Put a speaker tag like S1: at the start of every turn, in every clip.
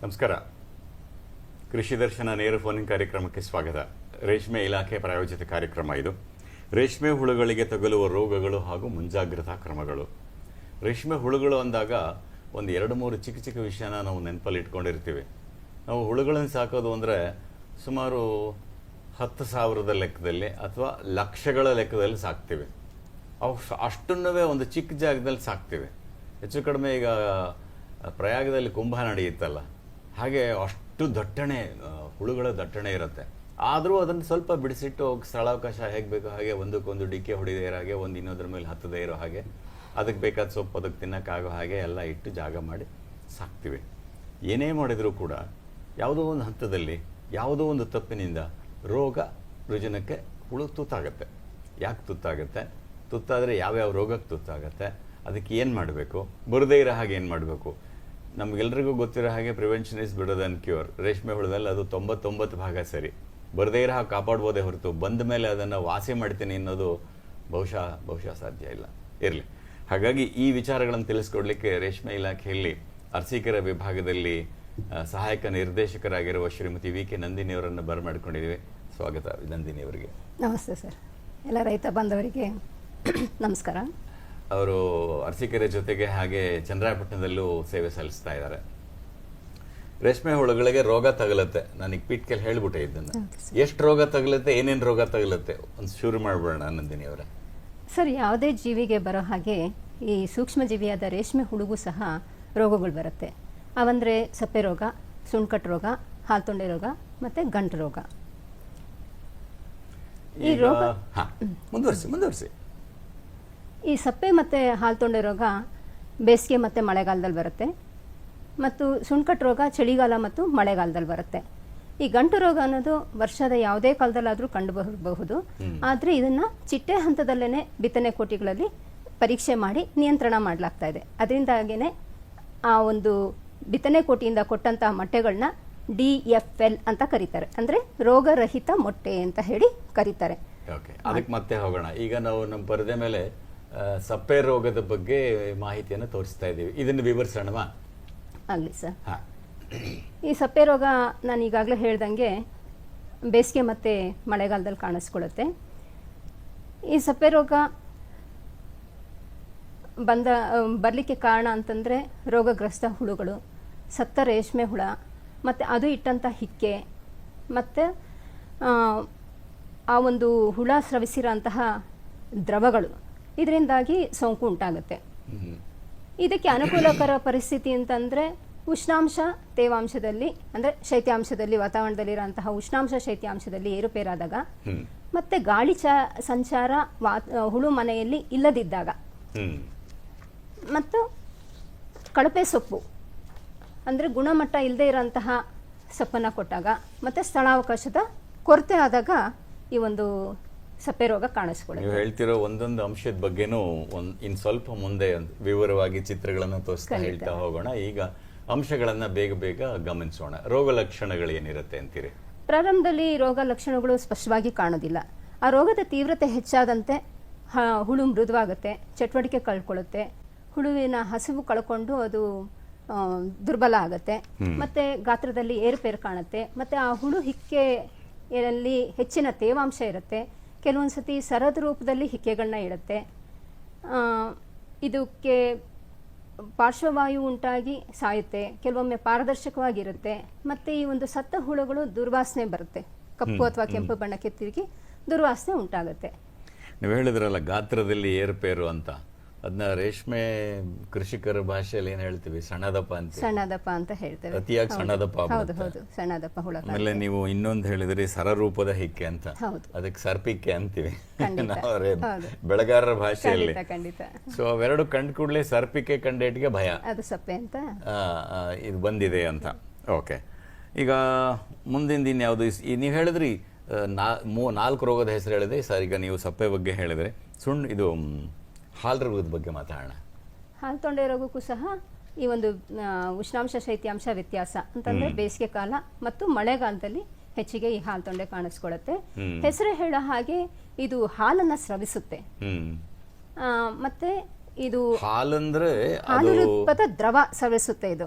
S1: ನಮಸ್ಕಾರ. ಕೃಷಿ ದರ್ಶನ ನೇರ ಫೋನಿಂಗ್ ಕಾರ್ಯಕ್ರಮಕ್ಕೆ ಸ್ವಾಗತ. ರೇಷ್ಮೆ ಇಲಾಖೆ ಪ್ರಾಯೋಜಿತ ಕಾರ್ಯಕ್ರಮ ಇದು. ರೇಷ್ಮೆ ಹುಳುಗಳಿಗೆ ತಗುಲುವ ರೋಗಗಳು ಹಾಗೂ ಮುಂಜಾಗ್ರತಾ ಕ್ರಮಗಳು. ರೇಷ್ಮೆ ಹುಳುಗಳು ಅಂದಾಗ ಒಂದು ಎರಡು ಮೂರು ಚಿಕ್ಕ ಚಿಕ್ಕ ವಿಷಯನ ನಾವು ನೆನಪಲ್ಲಿ ಇಟ್ಕೊಂಡಿರ್ತೀವಿ. ನಾವು ಹುಳುಗಳನ್ನು ಸಾಕೋದು ಅಂದರೆ ಸುಮಾರು ಹತ್ತು ಸಾವಿರದ ಲೆಕ್ಕದಲ್ಲಿ ಅಥವಾ ಲಕ್ಷಗಳ ಲೆಕ್ಕದಲ್ಲಿ ಸಾಕ್ತೀವಿ. ಅವು ಅಷ್ಟನ್ನೂ ಒಂದು ಚಿಕ್ಕ ಜಾಗದಲ್ಲಿ ಸಾಕ್ತೀವಿ. ಹೆಚ್ಚು ಕಡಿಮೆ ಈಗ ಪ್ರಯಾಗದಲ್ಲಿ ಕುಂಭ ನಡೆಯುತ್ತಲ್ಲ. ಹಾಗೆ ಅಷ್ಟು ದಟ್ಟಣೆ ಹುಳುಗಳ ದಟ್ಟಣೆ ಇರುತ್ತೆ. ಆದರೂ ಅದನ್ನು ಸ್ವಲ್ಪ ಬಿಡಿಸಿಟ್ಟು ಸ್ಥಳಾವಕಾಶ ಹೇಗೆ ಬೇಕೋ ಹಾಗೆ ಒಂದಕ್ಕೊಂದು ಡಿಕ್ಕೆ ಹೊಡಿದೇ ಇರೋ ಹಾಗೆ ಒಂದು ಇನ್ನೊಂದ್ರ ಮೇಲೆ ಹತ್ತದೇ ಇರೋ ಹಾಗೆ ಅದಕ್ಕೆ ಬೇಕಾದ ಸೊಪ್ಪು ಅದಕ್ಕೆ ತಿನ್ನೋಕ್ಕಾಗೋ ಹಾಗೆ ಎಲ್ಲ ಇಟ್ಟು ಜಾಗ ಮಾಡಿ ಸಾಕ್ತೀವಿ. ಏನೇ ಮಾಡಿದರೂ ಕೂಡ ಯಾವುದೋ ಒಂದು ಹಂತದಲ್ಲಿ, ಯಾವುದೋ ಒಂದು ತಪ್ಪಿನಿಂದ ರೋಗ ರುಜಿನಕ್ಕೆ ಹುಳು ತುತ್ತಾಗತ್ತೆ. ಯಾಕೆ ತುತ್ತಾಗುತ್ತೆ? ತುತ್ತಾದರೆ ಯಾವ್ಯಾವ ರೋಗಕ್ಕೆ ತುತ್ತಾಗುತ್ತೆ? ಅದಕ್ಕೆ ಏನು ಮಾಡಬೇಕು? ಬರದೇ ಇರೋ ಹಾಗೆ ಏನು ಮಾಡಬೇಕು? ನಮಗೆಲ್ರಿಗೂ ಗೊತ್ತಿರೋ ಹಾಗೆ prevention is better than cure ರೇಷ್ಮೆ ಹುಳದಲ್ಲಿ ಅದು ತೊಂಬತ್ತೊಂಬತ್ತು ಭಾಗ ಸರಿ. ಬರದೇ ಇರೋ ಹಾಗೆ ಕಾಪಾಡ್ಬೋದೇ ಹೊರತು ಬಂದ ಮೇಲೆ ಅದನ್ನು ವಾಸಿ ಮಾಡ್ತೀನಿ ಅನ್ನೋದು ಬಹುಶಃ ಬಹುಶಃ ಸಾಧ್ಯ ಇಲ್ಲ. ಇರಲಿ. ಹಾಗಾಗಿ ಈ ವಿಚಾರಗಳನ್ನು ತಿಳಿಸ್ಕೊಡ್ಲಿಕ್ಕೆ ರೇಷ್ಮೆ ಇಲಾಖೆಯಲ್ಲಿ ಅರ್ಸಿಕರ ವಿಭಾಗದಲ್ಲಿ ಸಹಾಯಕ ನಿರ್ದೇಶಕರಾಗಿರುವ ಶ್ರೀಮತಿ ವಿ ಕೆ ನಂದಿನಿಯವರನ್ನು ಬರಮಾಡಿಕೊಂಡಿದ್ದೀವಿ ಸ್ವಾಗತ ನಂದಿನಿಯವರಿಗೆ
S2: ನಮಸ್ತೆ ಸರ್. ಎಲ್ಲ ರೈತ ಬಂದವರಿಗೆ ನಮಸ್ಕಾರ.
S1: ಅವರು ಅರಸೀಕೆರೆ ಜೊತೆಗೆ ಹಾಗೆ ಚಂದ್ರಾಯಪಟ್ಟಣದಲ್ಲೂ ಸೇವೆ ಸಲ್ಲಿಸ್ತಾ ಇದ್ದಾರೆ. ರೇಷ್ಮೆ ಹುಳುಗಳಿಗೆ ರೋಗ ತಗಲತ್ತೆ. ನನಗೆ ಪೀಟ್ಕೆಲ್ ಹೇಳ್ಬಿಟ್ಟೆ ಇದನ್ನು. ಎಷ್ಟು ರೋಗ ತಗಲತ್ತೆ ಏನೇನು ರೋಗ ತಗಲತ್ತೆ? ಒಂದು ಶುರು ಮಾಡ್ಬೋಣ ನಂದಿನಿ ಅವರೇ.
S2: ಸರ್ ಯಾವುದೇ ಜೀವಿಗೆ ಬರೋ ಹಾಗೆ ಈ ಸೂಕ್ಷ್ಮ ಜೀವಿಯಾದ ರೇಷ್ಮೆ ಹುಳುಗೂ ಸಹ ರೋಗಗಳು ಬರುತ್ತೆ. ಅವಂದರೆ ಸಪ್ಪೆ ರೋಗ ಸುಣ್ಕಟ್ ರೋಗ ಹಾಲ್ತೊಂಡೆ ರೋಗ ಮತ್ತು ಗಂಟು ರೋಗ. ಈ ರೋಗ-
S1: ಹಾ ಮುಂದುವರಿಸಿ ಮುಂದುವರಿಸಿ.
S2: ಈ ಸಪ್ಪೆ ಮತ್ತು ಹಾಲ್ತೊಂಡೆ ರೋಗ ಬೇಸಿಗೆ ಮತ್ತು ಮಳೆಗಾಲದಲ್ಲಿ ಬರುತ್ತೆ. ಮತ್ತು ಸುಣ್ಕಟ್ಟು ರೋಗ ಚಳಿಗಾಲ ಮತ್ತು ಮಳೆಗಾಲದಲ್ಲಿ ಬರುತ್ತೆ. ಈ ಗಂಟು ರೋಗ ಅನ್ನೋದು ವರ್ಷದ ಯಾವುದೇ ಕಾಲದಲ್ಲಾದರೂ ಕಂಡು ಬರಬಹುದು ಆದರೆ ಇದನ್ನು ಚಿಟ್ಟೆ ಹಂತದಲ್ಲೇ ಬಿತ್ತನೆ ಕೋಟಿಗಳಲ್ಲಿ ಪರೀಕ್ಷೆ ಮಾಡಿ ನಿಯಂತ್ರಣ ಮಾಡಲಾಗ್ತಾ ಇದೆ. ಅದರಿಂದಾಗೇ ಆ ಒಂದು ಬಿತ್ತನೆ ಕೋಟಿಯಿಂದ ಕೊಟ್ಟಂತಹ ಮೊಟ್ಟೆಗಳನ್ನ ಡಿ ಎಫ್ ಎಲ್ ಅಂತ ಕರೀತಾರೆ. ಅಂದರೆ ರೋಗರಹಿತ ಮೊಟ್ಟೆ ಅಂತ ಹೇಳಿ ಕರೀತಾರೆ.
S1: ಓಕೆ ಅದಕ್ಕೆ ಮತ್ತೆ ಹೋಗೋಣ. ಈಗ ನಾವು ನಮ್ಮ ಪರದೆ ಮೇಲೆ ಸಪ್ಪೆ ರೋಗದ ಬಗ್ಗೆ ಮಾಹಿತಿಯನ್ನು ತೋರಿಸ್ತಾ ಇದ್ದೀವಿ. ಇದನ್ನು ವಿವರಿಸೋಣವಾ?
S2: ಆಗಲಿ ಸರ್.
S1: ಹಾ.
S2: ಈ ಸಪ್ಪೆ ರೋಗ ನಾನು ಈಗಾಗಲೇ ಹೇಳ್ದಂಗೆ ಬೇಸಿಗೆ ಮತ್ತು ಮಳೆಗಾಲದಲ್ಲಿ ಕಾಣಿಸ್ಕೊಳ್ಳುತ್ತೆ. ಈ ಸಪ್ಪೆ ರೋಗ ಬಂದ ಬರಲಿಕ್ಕೆ ಕಾರಣ ಅಂತಂದರೆ ರೋಗಗ್ರಸ್ತ ಹುಳುಗಳು ಸತ್ತ ರೇಷ್ಮೆ ಹುಳ ಮತ್ತು ಅದು ಇಟ್ಟಂಥ ಹಿಕ್ಕೆ ಮತ್ತು ಆ ಒಂದು ಹುಳ ಸ್ರವಿಸಿರೋಂತಹ ದ್ರವಗಳು. ಇದರಿಂದಾಗಿ ಸೋಂಕು ಉಂಟಾಗುತ್ತೆ. ಇದಕ್ಕೆ ಅನುಕೂಲಕರ ಪರಿಸ್ಥಿತಿ ಅಂತಂದರೆ ಉಷ್ಣಾಂಶ ತೇವಾಂಶದಲ್ಲಿ ಅಂದರೆ ಶೈತ್ಯಾಂಶದಲ್ಲಿ ವಾತಾವರಣದಲ್ಲಿರುವಂತಹ ಉಷ್ಣಾಂಶ ಶೈತ್ಯಾಂಶದಲ್ಲಿ ಏರುಪೇರಾದಾಗ ಮತ್ತೆ ಗಾಳಿ ಚ ಸಂಚಾರ ಹುಳು ಮನೆಯಲ್ಲಿ ಇಲ್ಲದಿದ್ದಾಗ ಮತ್ತು ಕಳಪೆ ಸೊಪ್ಪು ಅಂದರೆ ಗುಣಮಟ್ಟ ಇಲ್ಲದೆ ಇರೋಂತಹ ಸೊಪ್ಪನ್ನು ಕೊಟ್ಟಾಗ ಮತ್ತು ಸ್ಥಳಾವಕಾಶದ ಕೊರತೆ ಆದಾಗ ಈ ಒಂದು ಸಪ್ಪೆ ರೋಗ ಕಾಣಿಸ್ಕೊಳ್ಳುತ್ತೆ
S1: ನೀವು ಹೇಳ್ತಿರೋ ಒಂದೊಂದು ಅಂಶದ ಬಗ್ಗೆನೂ ಒಂದ್ ಇನ್ ಸ್ವಲ್ಪ ಮುಂದೆ ವಿವರವಾಗಿ ಚಿತ್ರಗಳನ್ನು ತೋರಿಸ್ತಾ ಹೇಳ್ತಾ ಹೋಗೋಣ. ಈಗ ಅಂಶಗಳನ್ನ ಬೇಗ ಬೇಗ ಗಮನಿಸೋಣ. ರೋಗ ಲಕ್ಷಣಗಳು ಏನಿರುತ್ತೆ ಅಂತೀರಿ?
S2: ಪ್ರಾರಂಭದಲ್ಲಿ ರೋಗ ಲಕ್ಷಣಗಳು ಸ್ಪಷ್ಟವಾಗಿ ಕಾಣೋದಿಲ್ಲ. ಆ ರೋಗದ ತೀವ್ರತೆ ಹೆಚ್ಚಾದಂತೆ ಹುಳು ಮೃದುವಾಗುತ್ತೆ ಚಟುವಟಿಕೆ ಕಳ್ಕೊಳ್ಳುತ್ತೆ ಹುಳುವಿನ ಹಸಿವು ಕಳ್ಕೊಂಡು ಅದು ದುರ್ಬಲ ಆಗುತ್ತೆ. ಮತ್ತೆ ಗಾತ್ರದಲ್ಲಿ ಏರುಪೇರು ಕಾಣುತ್ತೆ. ಮತ್ತೆ ಆ ಹುಳು ಹಿಕ್ಕೆಯಲ್ಲಿ ಹೆಚ್ಚಿನ ತೇವಾಂಶ ಇರುತ್ತೆ. ಕೆಲವೊಂದು ಸತಿ ಸರದ ರೂಪದಲ್ಲಿ ಹಿಕ್ಕೆಗಳನ್ನ ಇಡುತ್ತೆ. ಇದಕ್ಕೆ ಪಾರ್ಶ್ವವಾಯು ಉಂಟಾಗಿ ಸಾಯುತ್ತೆ ಕೆಲವೊಮ್ಮೆ ಪಾರದರ್ಶಕವಾಗಿರುತ್ತೆ ಮತ್ತೆ ಈ ಒಂದು ಸತ್ತ ಹುಳುಗಳು ದುರ್ವಾಸನೆ ಬರುತ್ತೆ. ಕಪ್ಪು ಅಥವಾ ಕೆಂಪು ಬಣ್ಣಕ್ಕೆ ತಿರುಗಿ ದುರ್ವಾಸನೆ ಉಂಟಾಗುತ್ತೆ.
S1: ನೀವು ಹೇಳಿದ್ರಲ್ಲ ಗಾತ್ರದಲ್ಲಿ ಏರುಪೇರು ಅಂತ. ಅದನ್ನ ರೇಷ್ಮೆ ಕೃಷಿಕರ ಭಾಷೆಯಲ್ಲಿ ಏನ್ ಹೇಳ್ತೀವಿ? ಸಣ್ಣದಪ್ಪ ಅಂತ
S2: ಸಣ್ಣದಪ್ಪ ಅಂತ ಹೇಳ್ತೇವೆ.
S1: ಅತಿಯಾಗಿ. ಸಣ್ಣದಪ್ಪ
S2: ಹೌದು ಹೌದು. ಸಣ್ಣದಪ್ಪ ಹುಳ
S1: ಆಮೇಲೆ ನೀವು ಇನ್ನೊಂದು ಹೇಳಿದ್ರಿ ಸರರೂಪದ ಹಿಕ್ಕೆ ಅಂತ. ಅದಕ್ಕೆ ಸರ್ಪಿಕ್ಕೆ ಅಂತೀವಿ. ಬೆಳೆಗಾರರ ಭಾಷೆಯಲ್ಲಿ.
S2: ಖಂಡಿತ
S1: ಸೊ ಅವೆರಡು ಕಂಡು ಕೂಡಲೇ ಸರ್ಪಿಕೆ ಕಂಡೇಟ್ಗೆ ಭಯ.
S2: ಅದು ಸಪ್ಪೆ ಅಂತ?
S1: ಇದು ಬಂದಿದೆ ಅಂತ. ಓಕೆ ಈಗ ಮುಂದಿನ ದಿನ ಯಾವುದು? ನೀವು ಹೇಳಿದ್ರಿ ನಾ ಮೂ ನಾಲ್ಕು ರೋಗದ ಹೆಸರು ಹೇಳಿದೆ ಸರ್ ಈಗ ನೀವು ಸಪ್ಪೆ ಬಗ್ಗೆ ಹೇಳಿದ್ರೆ. ಸುಣ್ಣ ಇದು ಹಾಲ್ ರೋಗದ ಬಗ್ಗೆ ಮಾತಾಡೋಣ.
S2: ಹಾಲು ತೊಂಡೆ ರೋಗಕ್ಕೂ ಸಹ ಈ ಒಂದು ಉಷ್ಣಾಂಶ ಶೈತ್ಯಾಂಶ ವ್ಯತ್ಯಾಸ ಅಂತಂದ್ರೆ ಬೇಸಿಗೆ ಕಾಲ ಮತ್ತು ಮಳೆಗಾಲದಲ್ಲಿ ಹೆಚ್ಚಿಗೆ ಈ ಹಾಲು ತೊಂಡೆ ಕಾಣಿಸ್ಕೊಳ್ಳುತ್ತೆ ಹೆಸರು ಹೇಳೋ ಹಾಗೆ ಇದು ಹಾಲನ್ನ ಸ್ರವಿಸುತ್ತೆ. ಮತ್ತೆ ಇದು
S1: ಹಾಲಂದ್ರೆ
S2: ಹಾಲು ದ್ರವ ಸ್ರವಿಸುತ್ತೆ ಇದು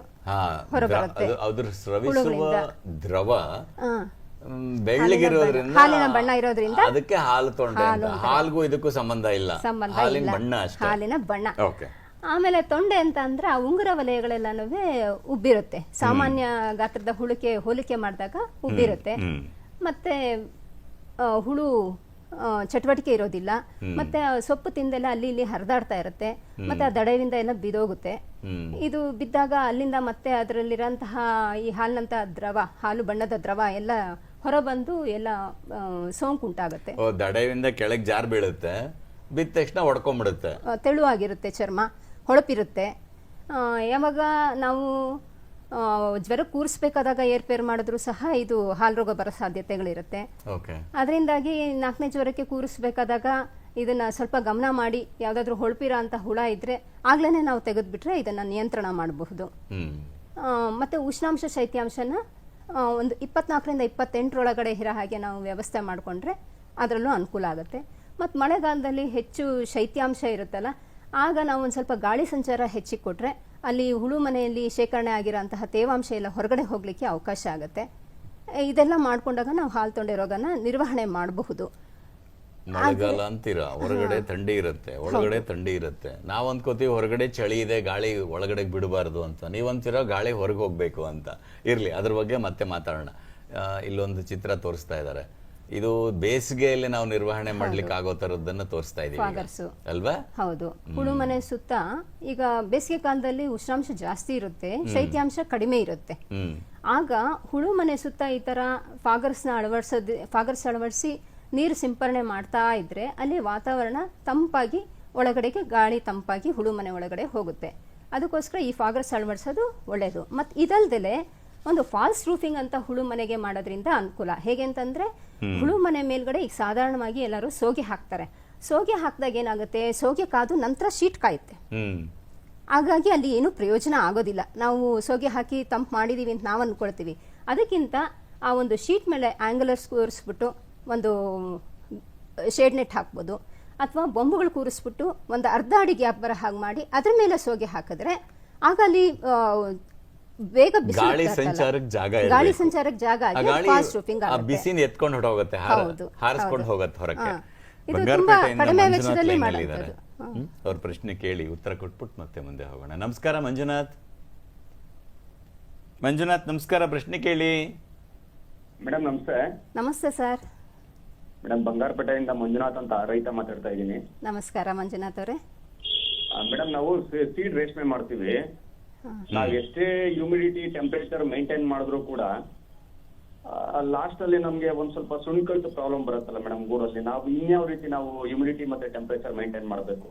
S1: ಹೊರಬರುತ್ತೆ. ಅದ್ರ ಸ್ರವಿಸುವ ದ್ರವ ಬೆಳ್ಳಗಿರೋದ್ರಿಂದ
S2: ಹಾಲಿನ ಬಣ್ಣ. ಇರೋದ್ರಿಂದ
S1: ಅದಕ್ಕೆ ಹಾಲು ತೊಂಡೆ ಹಾಲ್ಗೂ ಇದಕ್ಕೂ ಸಂಬಂಧ ಇಲ್ಲ.
S2: ಸಂಬಂಧ
S1: ಹಾಲಿನ ಬಣ್ಣ ಅಷ್ಟೇ.
S2: ಹಾಲಿನ ಬಣ್ಣ.
S1: ಓಕೆ.
S2: ಆಮೇಲೆ ತೊಂಡೆ ಅಂತ ಅಂದ್ರೆ ಆ ಉಂಗುರ ವಲಯಗಳೆಲ್ಲನೂ ಉಬ್ಬಿರುತ್ತೆ. ಸಾಮಾನ್ಯ ಗಾತ್ರದ ಹುಳುಕೆ ಹೋಲಿಕೆ ಮಾಡಿದಾಗ ಉಬ್ಬಿರುತ್ತೆ. ಮತ್ತೆ ಹುಳು ಚಟುವಟಿಕೆ ಇರೋದಿಲ್ಲ. ಮತ್ತೆ ಸೊಪ್ಪು ತಿಂದೆಲ್ಲ ಅಲ್ಲಿ ಇಲ್ಲಿ ಹರಿದಾಡ್ತಾ ಇರುತ್ತೆ. ಮತ್ತೆ ಆ ದಡವಿಂದ ಎಲ್ಲ ಬಿದೋಗುತ್ತೆ. ಇದು ಬಿದ್ದಾಗ ಅಲ್ಲಿಂದ ಮತ್ತೆ ಅದರಲ್ಲಿರೋಂತಹ ಈ ಹಾಲಿನಂತಹ ದ್ರವ ಹಾಲು ಬಣ್ಣದ ದ್ರವ ಎಲ್ಲ ಹೊರಬಂದು ಎಲ್ಲ ಸೋಂಕು ಉಂಟಾಗುತ್ತೆ.
S1: ಓ ದಡವಿಂದ ಕೆಳಗ್ ಜಾರ್ ಬೀಳುತ್ತೆ ಬಿದ್ದ ತಕ್ಷಣ ಹೊಡ್ಕೊಂಡ್ಬಿಡುತ್ತೆ
S2: ತೆಳುವಾಗಿರುತ್ತೆ ಚರ್ಮ ಹೊಳಪಿರುತ್ತೆ. ಯಾವಾಗ ನಾವು ಜ್ವರ ಕೂರಿಸ್ಬೇಕಾದಾಗ ಏರ್ಪೇರ್ ಮಾಡಿದ್ರು ಸಹ ಇದು ಹಾಲು ರೋಗ ಬರೋ ಸಾಧ್ಯತೆಗಳಿರುತ್ತೆ. ಅದರಿಂದಾಗಿ ನಾಲ್ಕನೇ ಜ್ವರಕ್ಕೆ ಕೂರಿಸ್ಬೇಕಾದಾಗ ಇದನ್ನ ಸ್ವಲ್ಪ ಗಮನ ಮಾಡಿ ಯಾವ್ದಾದ್ರೂ ಹೊಳಪಿರೋ ಅಂತ ಹುಳ ಇದ್ರೆ ಆಗ್ಲೇನೆ ನಾವು ತೆಗೆದ್ಬಿಟ್ರೆ ಇದನ್ನ ನಿಯಂತ್ರಣ ಮಾಡಬಹುದು. ಮತ್ತೆ ಉಷ್ಣಾಂಶ ಶೈತ್ಯಾಂಶನ ಒಂದು ಇಪ್ಪತ್ನಾಲ್ಕರಿಂದ ಇಪ್ಪತ್ತೆಂಟರೊಳಗಡೆ ಇರೋ ಹಾಗೆ ನಾವು ವ್ಯವಸ್ಥೆ ಮಾಡಿಕೊಂಡ್ರೆ ಅದರಲ್ಲೂ ಅನುಕೂಲ ಆಗುತ್ತೆ. ಮತ್ತು ಮಳೆಗಾಲದಲ್ಲಿ ಹೆಚ್ಚು ಶೈತ್ಯಾಂಶ ಇರುತ್ತಲ್ಲ, ಆಗ ನಾವು ಒಂದು ಸ್ವಲ್ಪ ಗಾಳಿ ಸಂಚಾರ ಹೆಚ್ಚಿಗೆ ಕೊಟ್ಟರೆ ಅಲ್ಲಿ ಹುಳು ಮನೆಯಲ್ಲಿ ಶೇಖರಣೆ ಆಗಿರೋಂತಹ ತೇವಾಂಶ ಎಲ್ಲ ಹೊರಗಡೆ ಹೋಗಲಿಕ್ಕೆ ಅವಕಾಶ ಆಗುತ್ತೆ. ಇದೆಲ್ಲ ಮಾಡಿಕೊಂಡಾಗ ನಾವು ಹಾಲು ತೊಂಡೆ ರೋಗನ ನಿರ್ವಹಣೆ ಮಾಡಬಹುದು.
S1: ಮಳೆಗಾಲ ಅಂತೀರ? ಹೊರಗಡೆ ಥಂಡಿ ಇರುತ್ತೆ. ಒಳಗಡೆ ಥಂಡಿ ಇರುತ್ತೆ. ನಾವ್ ಅನ್ಕೋತೀವಿ ಹೊರಗಡೆ ಚಳಿ ಇದೆ ಗಾಳಿ ಒಳಗಡೆ ಬಿಡಬಾರ್ದು ಅಂತ. ನೀವ್ ಅಂತೀರಾ ಗಾಳಿ ಹೊರಗೆ ಹೋಗ್ಬೇಕು ಅಂತ. ಇರ್ಲಿ ಅದ್ರ ಬಗ್ಗೆ ಮತ್ತೆ ಮಾತಾಡೋಣ. ಇಲ್ಲೊಂದು ಚಿತ್ರ ತೋರಿಸ್ತಾ ಇದ್ದಾರೆ ಇದು ಬೇಸಿಗೆಯಲ್ಲಿ ನಾವು ನಿರ್ವಹಣೆ ಮಾಡ್ಲಿಕ್ಕೆ ಆಗೋ ತರದನ್ನ ತೋರಿಸ್ತಾ ಇದೀವಿ. ಅಲ್ವಾ?
S2: ಹೌದು. ಹುಳು ಮನೆ ಸುತ್ತ ಈಗ ಬೇಸಿಗೆ ಕಾಲದಲ್ಲಿ ಉಷ್ಣಾಂಶ ಜಾಸ್ತಿ ಇರುತ್ತೆ ಶೈತ್ಯಾಂಶ ಕಡಿಮೆ ಇರುತ್ತೆ. ಆಗ ಹುಳು ಮನೆ ಸುತ್ತ ಈ ತರ ಫಾಗರ್ಸ್ನ ಅಳವಡಿಸೋದ್ ಫಾಗರ್ಸ್ ಅಳವಡಿಸಿ ನೀರು ಸಿಂಪರಣೆ ಮಾಡ್ತಾ ಇದ್ರೆ ಅಲ್ಲಿ ವಾತಾವರಣ ತಂಪಾಗಿ ಒಳಗಡೆಗೆ ಗಾಳಿ ತಂಪಾಗಿ ಹುಳು ಮನೆ ಒಳಗಡೆ ಹೋಗುತ್ತೆ. ಅದಕ್ಕೋಸ್ಕರ ಈ ಫಾಗರ್ಸ್ ಅಳವಡಿಸೋದು ಒಳ್ಳೆಯದು ಮತ್ತು ಇದಲ್ದಲೆ ಒಂದು ಫಾಲ್ಸ್ ರೂಫಿಂಗ್ ಅಂತ ಹುಳು ಮನೆಗೆ ಮಾಡೋದ್ರಿಂದ ಅನುಕೂಲ. ಹೇಗೆ ಅಂತಂದ್ರೆ ಹುಳು ಮನೆ ಮೇಲ್ಗಡೆ ಈಗ ಸಾಧಾರಣವಾಗಿ ಎಲ್ಲರೂ ಸೋಗೆ ಹಾಕ್ತಾರೆ. ಸೋಗೆ ಹಾಕಿದಾಗ ಏನಾಗುತ್ತೆ ಸೋಗೆ ಕಾದು ನಂತರ ಶೀಟ್ ಕಾಯುತ್ತೆ. ಹಾಗಾಗಿ ಅಲ್ಲಿ ಏನು ಪ್ರಯೋಜನ ಆಗೋದಿಲ್ಲ. ನಾವು ಸೋಗೆ ಹಾಕಿ ತಂಪು ಮಾಡಿದೀವಿ ಅಂತ ನಾವು ಅಂದ್ಕೊಳ್ತೀವಿ ಅದಕ್ಕಿಂತ ಆ ಒಂದು ಶೀಟ್ ಮೇಲೆ ಆಂಗುಲರ್ಸ್ ಕೂರಿಸ್ಬಿಟ್ಟು ಒಂದು ಶೇಡ್ ನೆಟ್ ಹಾಕ್ಬೋದು. ಅಥವಾ ಬೊಂಬುಗಳು ಕೂರಿಸ್ಬಿಟ್ಟು ಒಂದು ಅರ್ಧ ಅಡಿಗೆ ಗ್ಯಾಪ್ ಬರೋ ಹಾಗೆ ಮಾಡಿ ಅದ್ರ ಮೇಲೆ ಸೋಗೆ ಹಾಕಿದ್ರೆ ಆಗ ಅಲ್ಲಿ ಬೇಗ
S1: ಗಾಳಿ ಸಂಚಾರಕ್ಕೆ ಜಾಗ
S2: ಗಾಳಿ ಸಂಚಾರಕ್ಕೆ ಜಾಗ ಫಾಸ್ಟ್ ರೂಫಿಂಗ್
S1: ಆ
S2: ಆಗುತ್ತೆ.
S1: ಬಿಸಿನ ಎತ್ಕೊಂಡು ಹೊರಟೋಗುತ್ತೆ
S2: ಹೌದು,
S1: ಹಾರಿಸ್ಕೊಂಡು. ಹೋಗುತ್ತೆ ಹೊರಕ್ಕೆ.
S2: ಹಾ. ಇದು ತುಂಬಾ ಕಡಿಮೆ ವೆಚ್ಚದಲ್ಲಿ
S1: ಮಾಡಿದ್ದಾರೆ? ಅವ್ರ ಪ್ರಶ್ನೆ ಕೇಳಿ ಉತ್ತರ ಕೊಟ್ಬಿಟ್ಟು ಮತ್ತೆ ಮುಂದೆ ಹೋಗೋಣ. ನಮಸ್ಕಾರ ಮಂಜುನಾಥ್. ಮಂಜುನಾಥ್ ನಮಸ್ಕಾರ ಪ್ರಶ್ನೆ ಕೇಳಿ.
S3: ಮೇಡಮ್ ನಮಸ್ತೆ.
S2: ನಮಸ್ತೆ ಸರ್.
S3: ಮೇಡಮ್ ಬಂಗಾರಪೇಟೆಯಿಂದ ಮಂಜುನಾಥ್ ಅಂತ ರೈತ ಮಾತಾಡ್ತಾ ಇದ್ದೀನಿ.
S2: ನಮಸ್ಕಾರ ಮಂಜುನಾಥ್ ಅವರೇ.
S3: ಮೇಡಮ್ ನಾವು ಸೀಡ್ ರೇಷ್ಮೆ ಮಾಡ್ತೀವಿ. ನಾವ್ ಎಷ್ಟೇ ಹ್ಯೂಮಿಡಿಟಿ ಟೆಂಪರೇಚರ್ ಮೇಂಟೈನ್ ಮಾಡಿದ್ರು ಕೂಡ ಲಾಸ್ಟ್ ಅಲ್ಲಿ ನಮ್ಗೆ ಒಂದ್ ಸ್ವಲ್ಪ ಸುಣ್ಕಲ್ ಪ್ರಾಬ್ಲಮ್ ಬರುತ್ತಲ್ಲ ಮೇಡಮ್ ಊರಲ್ಲಿ. ನಾವು ಇನ್ಯಾವ ರೀತಿ ನಾವು ಹ್ಯೂಮಿಡಿಟಿ ಮತ್ತೆ ಟೆಂಪರೇಚರ್ ಮೇಂಟೈನ್ ಮಾಡಬೇಕು?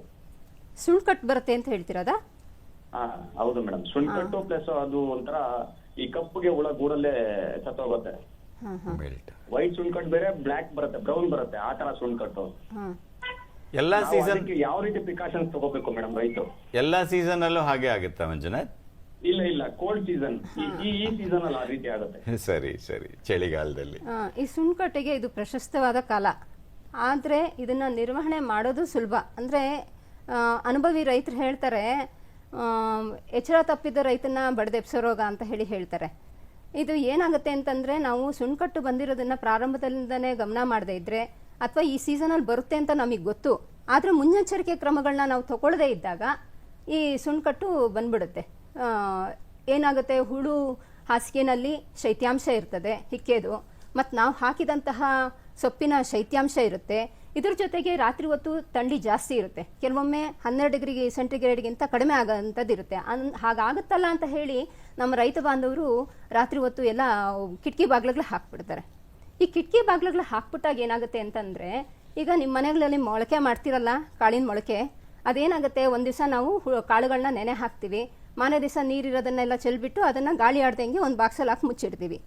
S2: ಸುಣ್ಕಟ್ ಬರುತ್ತೆ ಅಂತ ಹೇಳ್ತಿರೋದಾ?
S3: ಹಾ ಹೌದು ಮೇಡಮ್. ಸುಣ್ಕಟ್ಟು ಪ್ಲಸ್ ಅದು ಒಂಥರ ಈ ಕಪ್ಪುಗೆ ಹುಳ ಗೂಡಲ್ಲೇ ಸತ್ತೋಗುತ್ತೆ.
S1: ಬೆಲ್ಟ್
S3: ವೈಟ್ ಸುಣ್ಕಟ್ ಬೇರೆ ಬ್ಲಾಕ್ ಬರುತ್ತೆ ಬ್ರೌನ್ ಬರುತ್ತೆ ಆ ತರ ಸುಣ್ಕಟ್ಟು
S2: ಹಾಂ
S1: ಎಲ್ಲಾ ಸೀಸನ್
S3: ಯಾವ ರೀತಿ ಪ್ರಿಕಾಷನ್ಸ್ ತಗೋಬೇಕು ಮೇಡಮ್ ರೈತರು?
S1: ಎಲ್ಲಾ ಸೀಸನ್ ಅಲ್ಲೂ ಹಾಗೆ ಆಗುತ್ತೆ ಮಂಜುನಾಥ್?
S3: ಇಲ್ಲ ಇಲ್ಲ ಕೋಲ್ಡ್ ಸೀಸನ್ ಈ ಈ ಸೀಸನ್ ಅಲ್ಲಿ ಆ ರೀತಿ ಆಗುತ್ತೆ.
S1: ಸರಿ ಸರಿ ಚಳಿಗಾಲದಲ್ಲಿ.
S2: ಆ, ಈ ಸುಣ್ಕಟ್ಟಿಗೆ ಇದು ಪ್ರಶಸ್ತವಾದ ಕಾಲ. ಆದ್ರೆ ಇದನ್ನ ನಿರ್ವಹಣೆ ಮಾಡೋದು ಸುಲಭ. ಅಂದ್ರೆ ಅನುಭವಿ ರೈತರು ಹೇಳ್ತಾರೆ ಆ, ಎಚ್ಚರ ತಪ್ಪಿದ ರೈತನ ಬಡದೆಪ್ಸೋ ರೋಗ ಅಂತ ಹೇಳಿ ಹೇಳ್ತಾರೆ. ಇದು ಏನಾಗುತ್ತೆ ಅಂತಂದ್ರೆ ನಾವು ಸುಣ್ಕಟ್ಟು ಬಂದಿರೋದನ್ನ ಪ್ರಾರಂಭದಿಂದನೇ ಗಮನ ಮಾಡದೇ ಇದ್ರೆ ಅಥವಾ ಈ ಸೀಸನಲ್ಲಿ ಬರುತ್ತೆ ಅಂತ ನಮಗೆ ಗೊತ್ತು, ಆದರೆ ಮುನ್ನೆಚ್ಚರಿಕೆ ಕ್ರಮಗಳನ್ನ ನಾವು ತಗೊಳ್ಳದೇ ಇದ್ದಾಗ ಈ ಸುಣ್ಕಟ್ಟು ಬಂದ್ಬಿಡುತ್ತೆ. ಏನಾಗುತ್ತೆ, ಹುಳು ಹಾಸಿಗೆನಲ್ಲಿ ಶೈತ್ಯಾಂಶ ಇರ್ತದೆ, ಹಿಕ್ಕೆದು. ಮತ್ತು ನಾವು ಹಾಕಿದಂತಹ ಸೊಪ್ಪಿನ ಶೈತ್ಯಾಂಶ ಇರುತ್ತೆ. ಇದ್ರ ಜೊತೆಗೆ ರಾತ್ರಿ ಹೊತ್ತು ಥಂಡಿ ಜಾಸ್ತಿ ಇರುತ್ತೆ. ಕೆಲವೊಮ್ಮೆ ಹನ್ನೆರಡು ಡಿಗ್ರಿ ಸೆಂಟಿಗ್ರೇಡ್ಗಿಂತ ಕಡಿಮೆ ಆಗೋಂಥದ್ದು ಇರುತ್ತೆ. ಅನ್, ಹಾಗಾಗುತ್ತಲ್ಲ ಅಂತ ಹೇಳಿ ನಮ್ಮ ರೈತ ಬಾಂಧವರು ರಾತ್ರಿ ಹೊತ್ತು ಎಲ್ಲ ಕಿಟಕಿ ಬಾಗ್ಲುಗಳು ಹಾಕ್ಬಿಡ್ತಾರೆ. ಈ ಕಿಟಕಿ ಬಾಗ್ಲುಗಳು ಹಾಕ್ಬಿಟ್ಟಾಗ ಏನಾಗುತ್ತೆ ಅಂತಂದ್ರೆ, ಈಗ ನಿಮ್ಮ ಮನೆಗಳಲ್ಲಿ ಮೊಳಕೆ ಮಾಡ್ತಿರಲ್ಲ, ಕಾಳಿನ ಮೊಳಕೆ, ಅದೇನಾಗುತ್ತೆ? ಒಂದು ದಿವಸ ನಾವು ಕಾಳುಗಳನ್ನ ನೆನೆ ಹಾಕ್ತಿವಿ. ಮನೆ ದಿವಸ ನೀರಿರೋದನ್ನೆಲ್ಲ ಚೆಲ್ಬಿಟ್ಟು ಅದನ್ನ ಗಾಳಿ ಆಡ್ದಂಗೆ ಒಂದು ಬಾಕ್ಸಲ್ಲಿ ಹಾಕಿ ಮುಚ್ಚಿಡ್ತೀವಿ.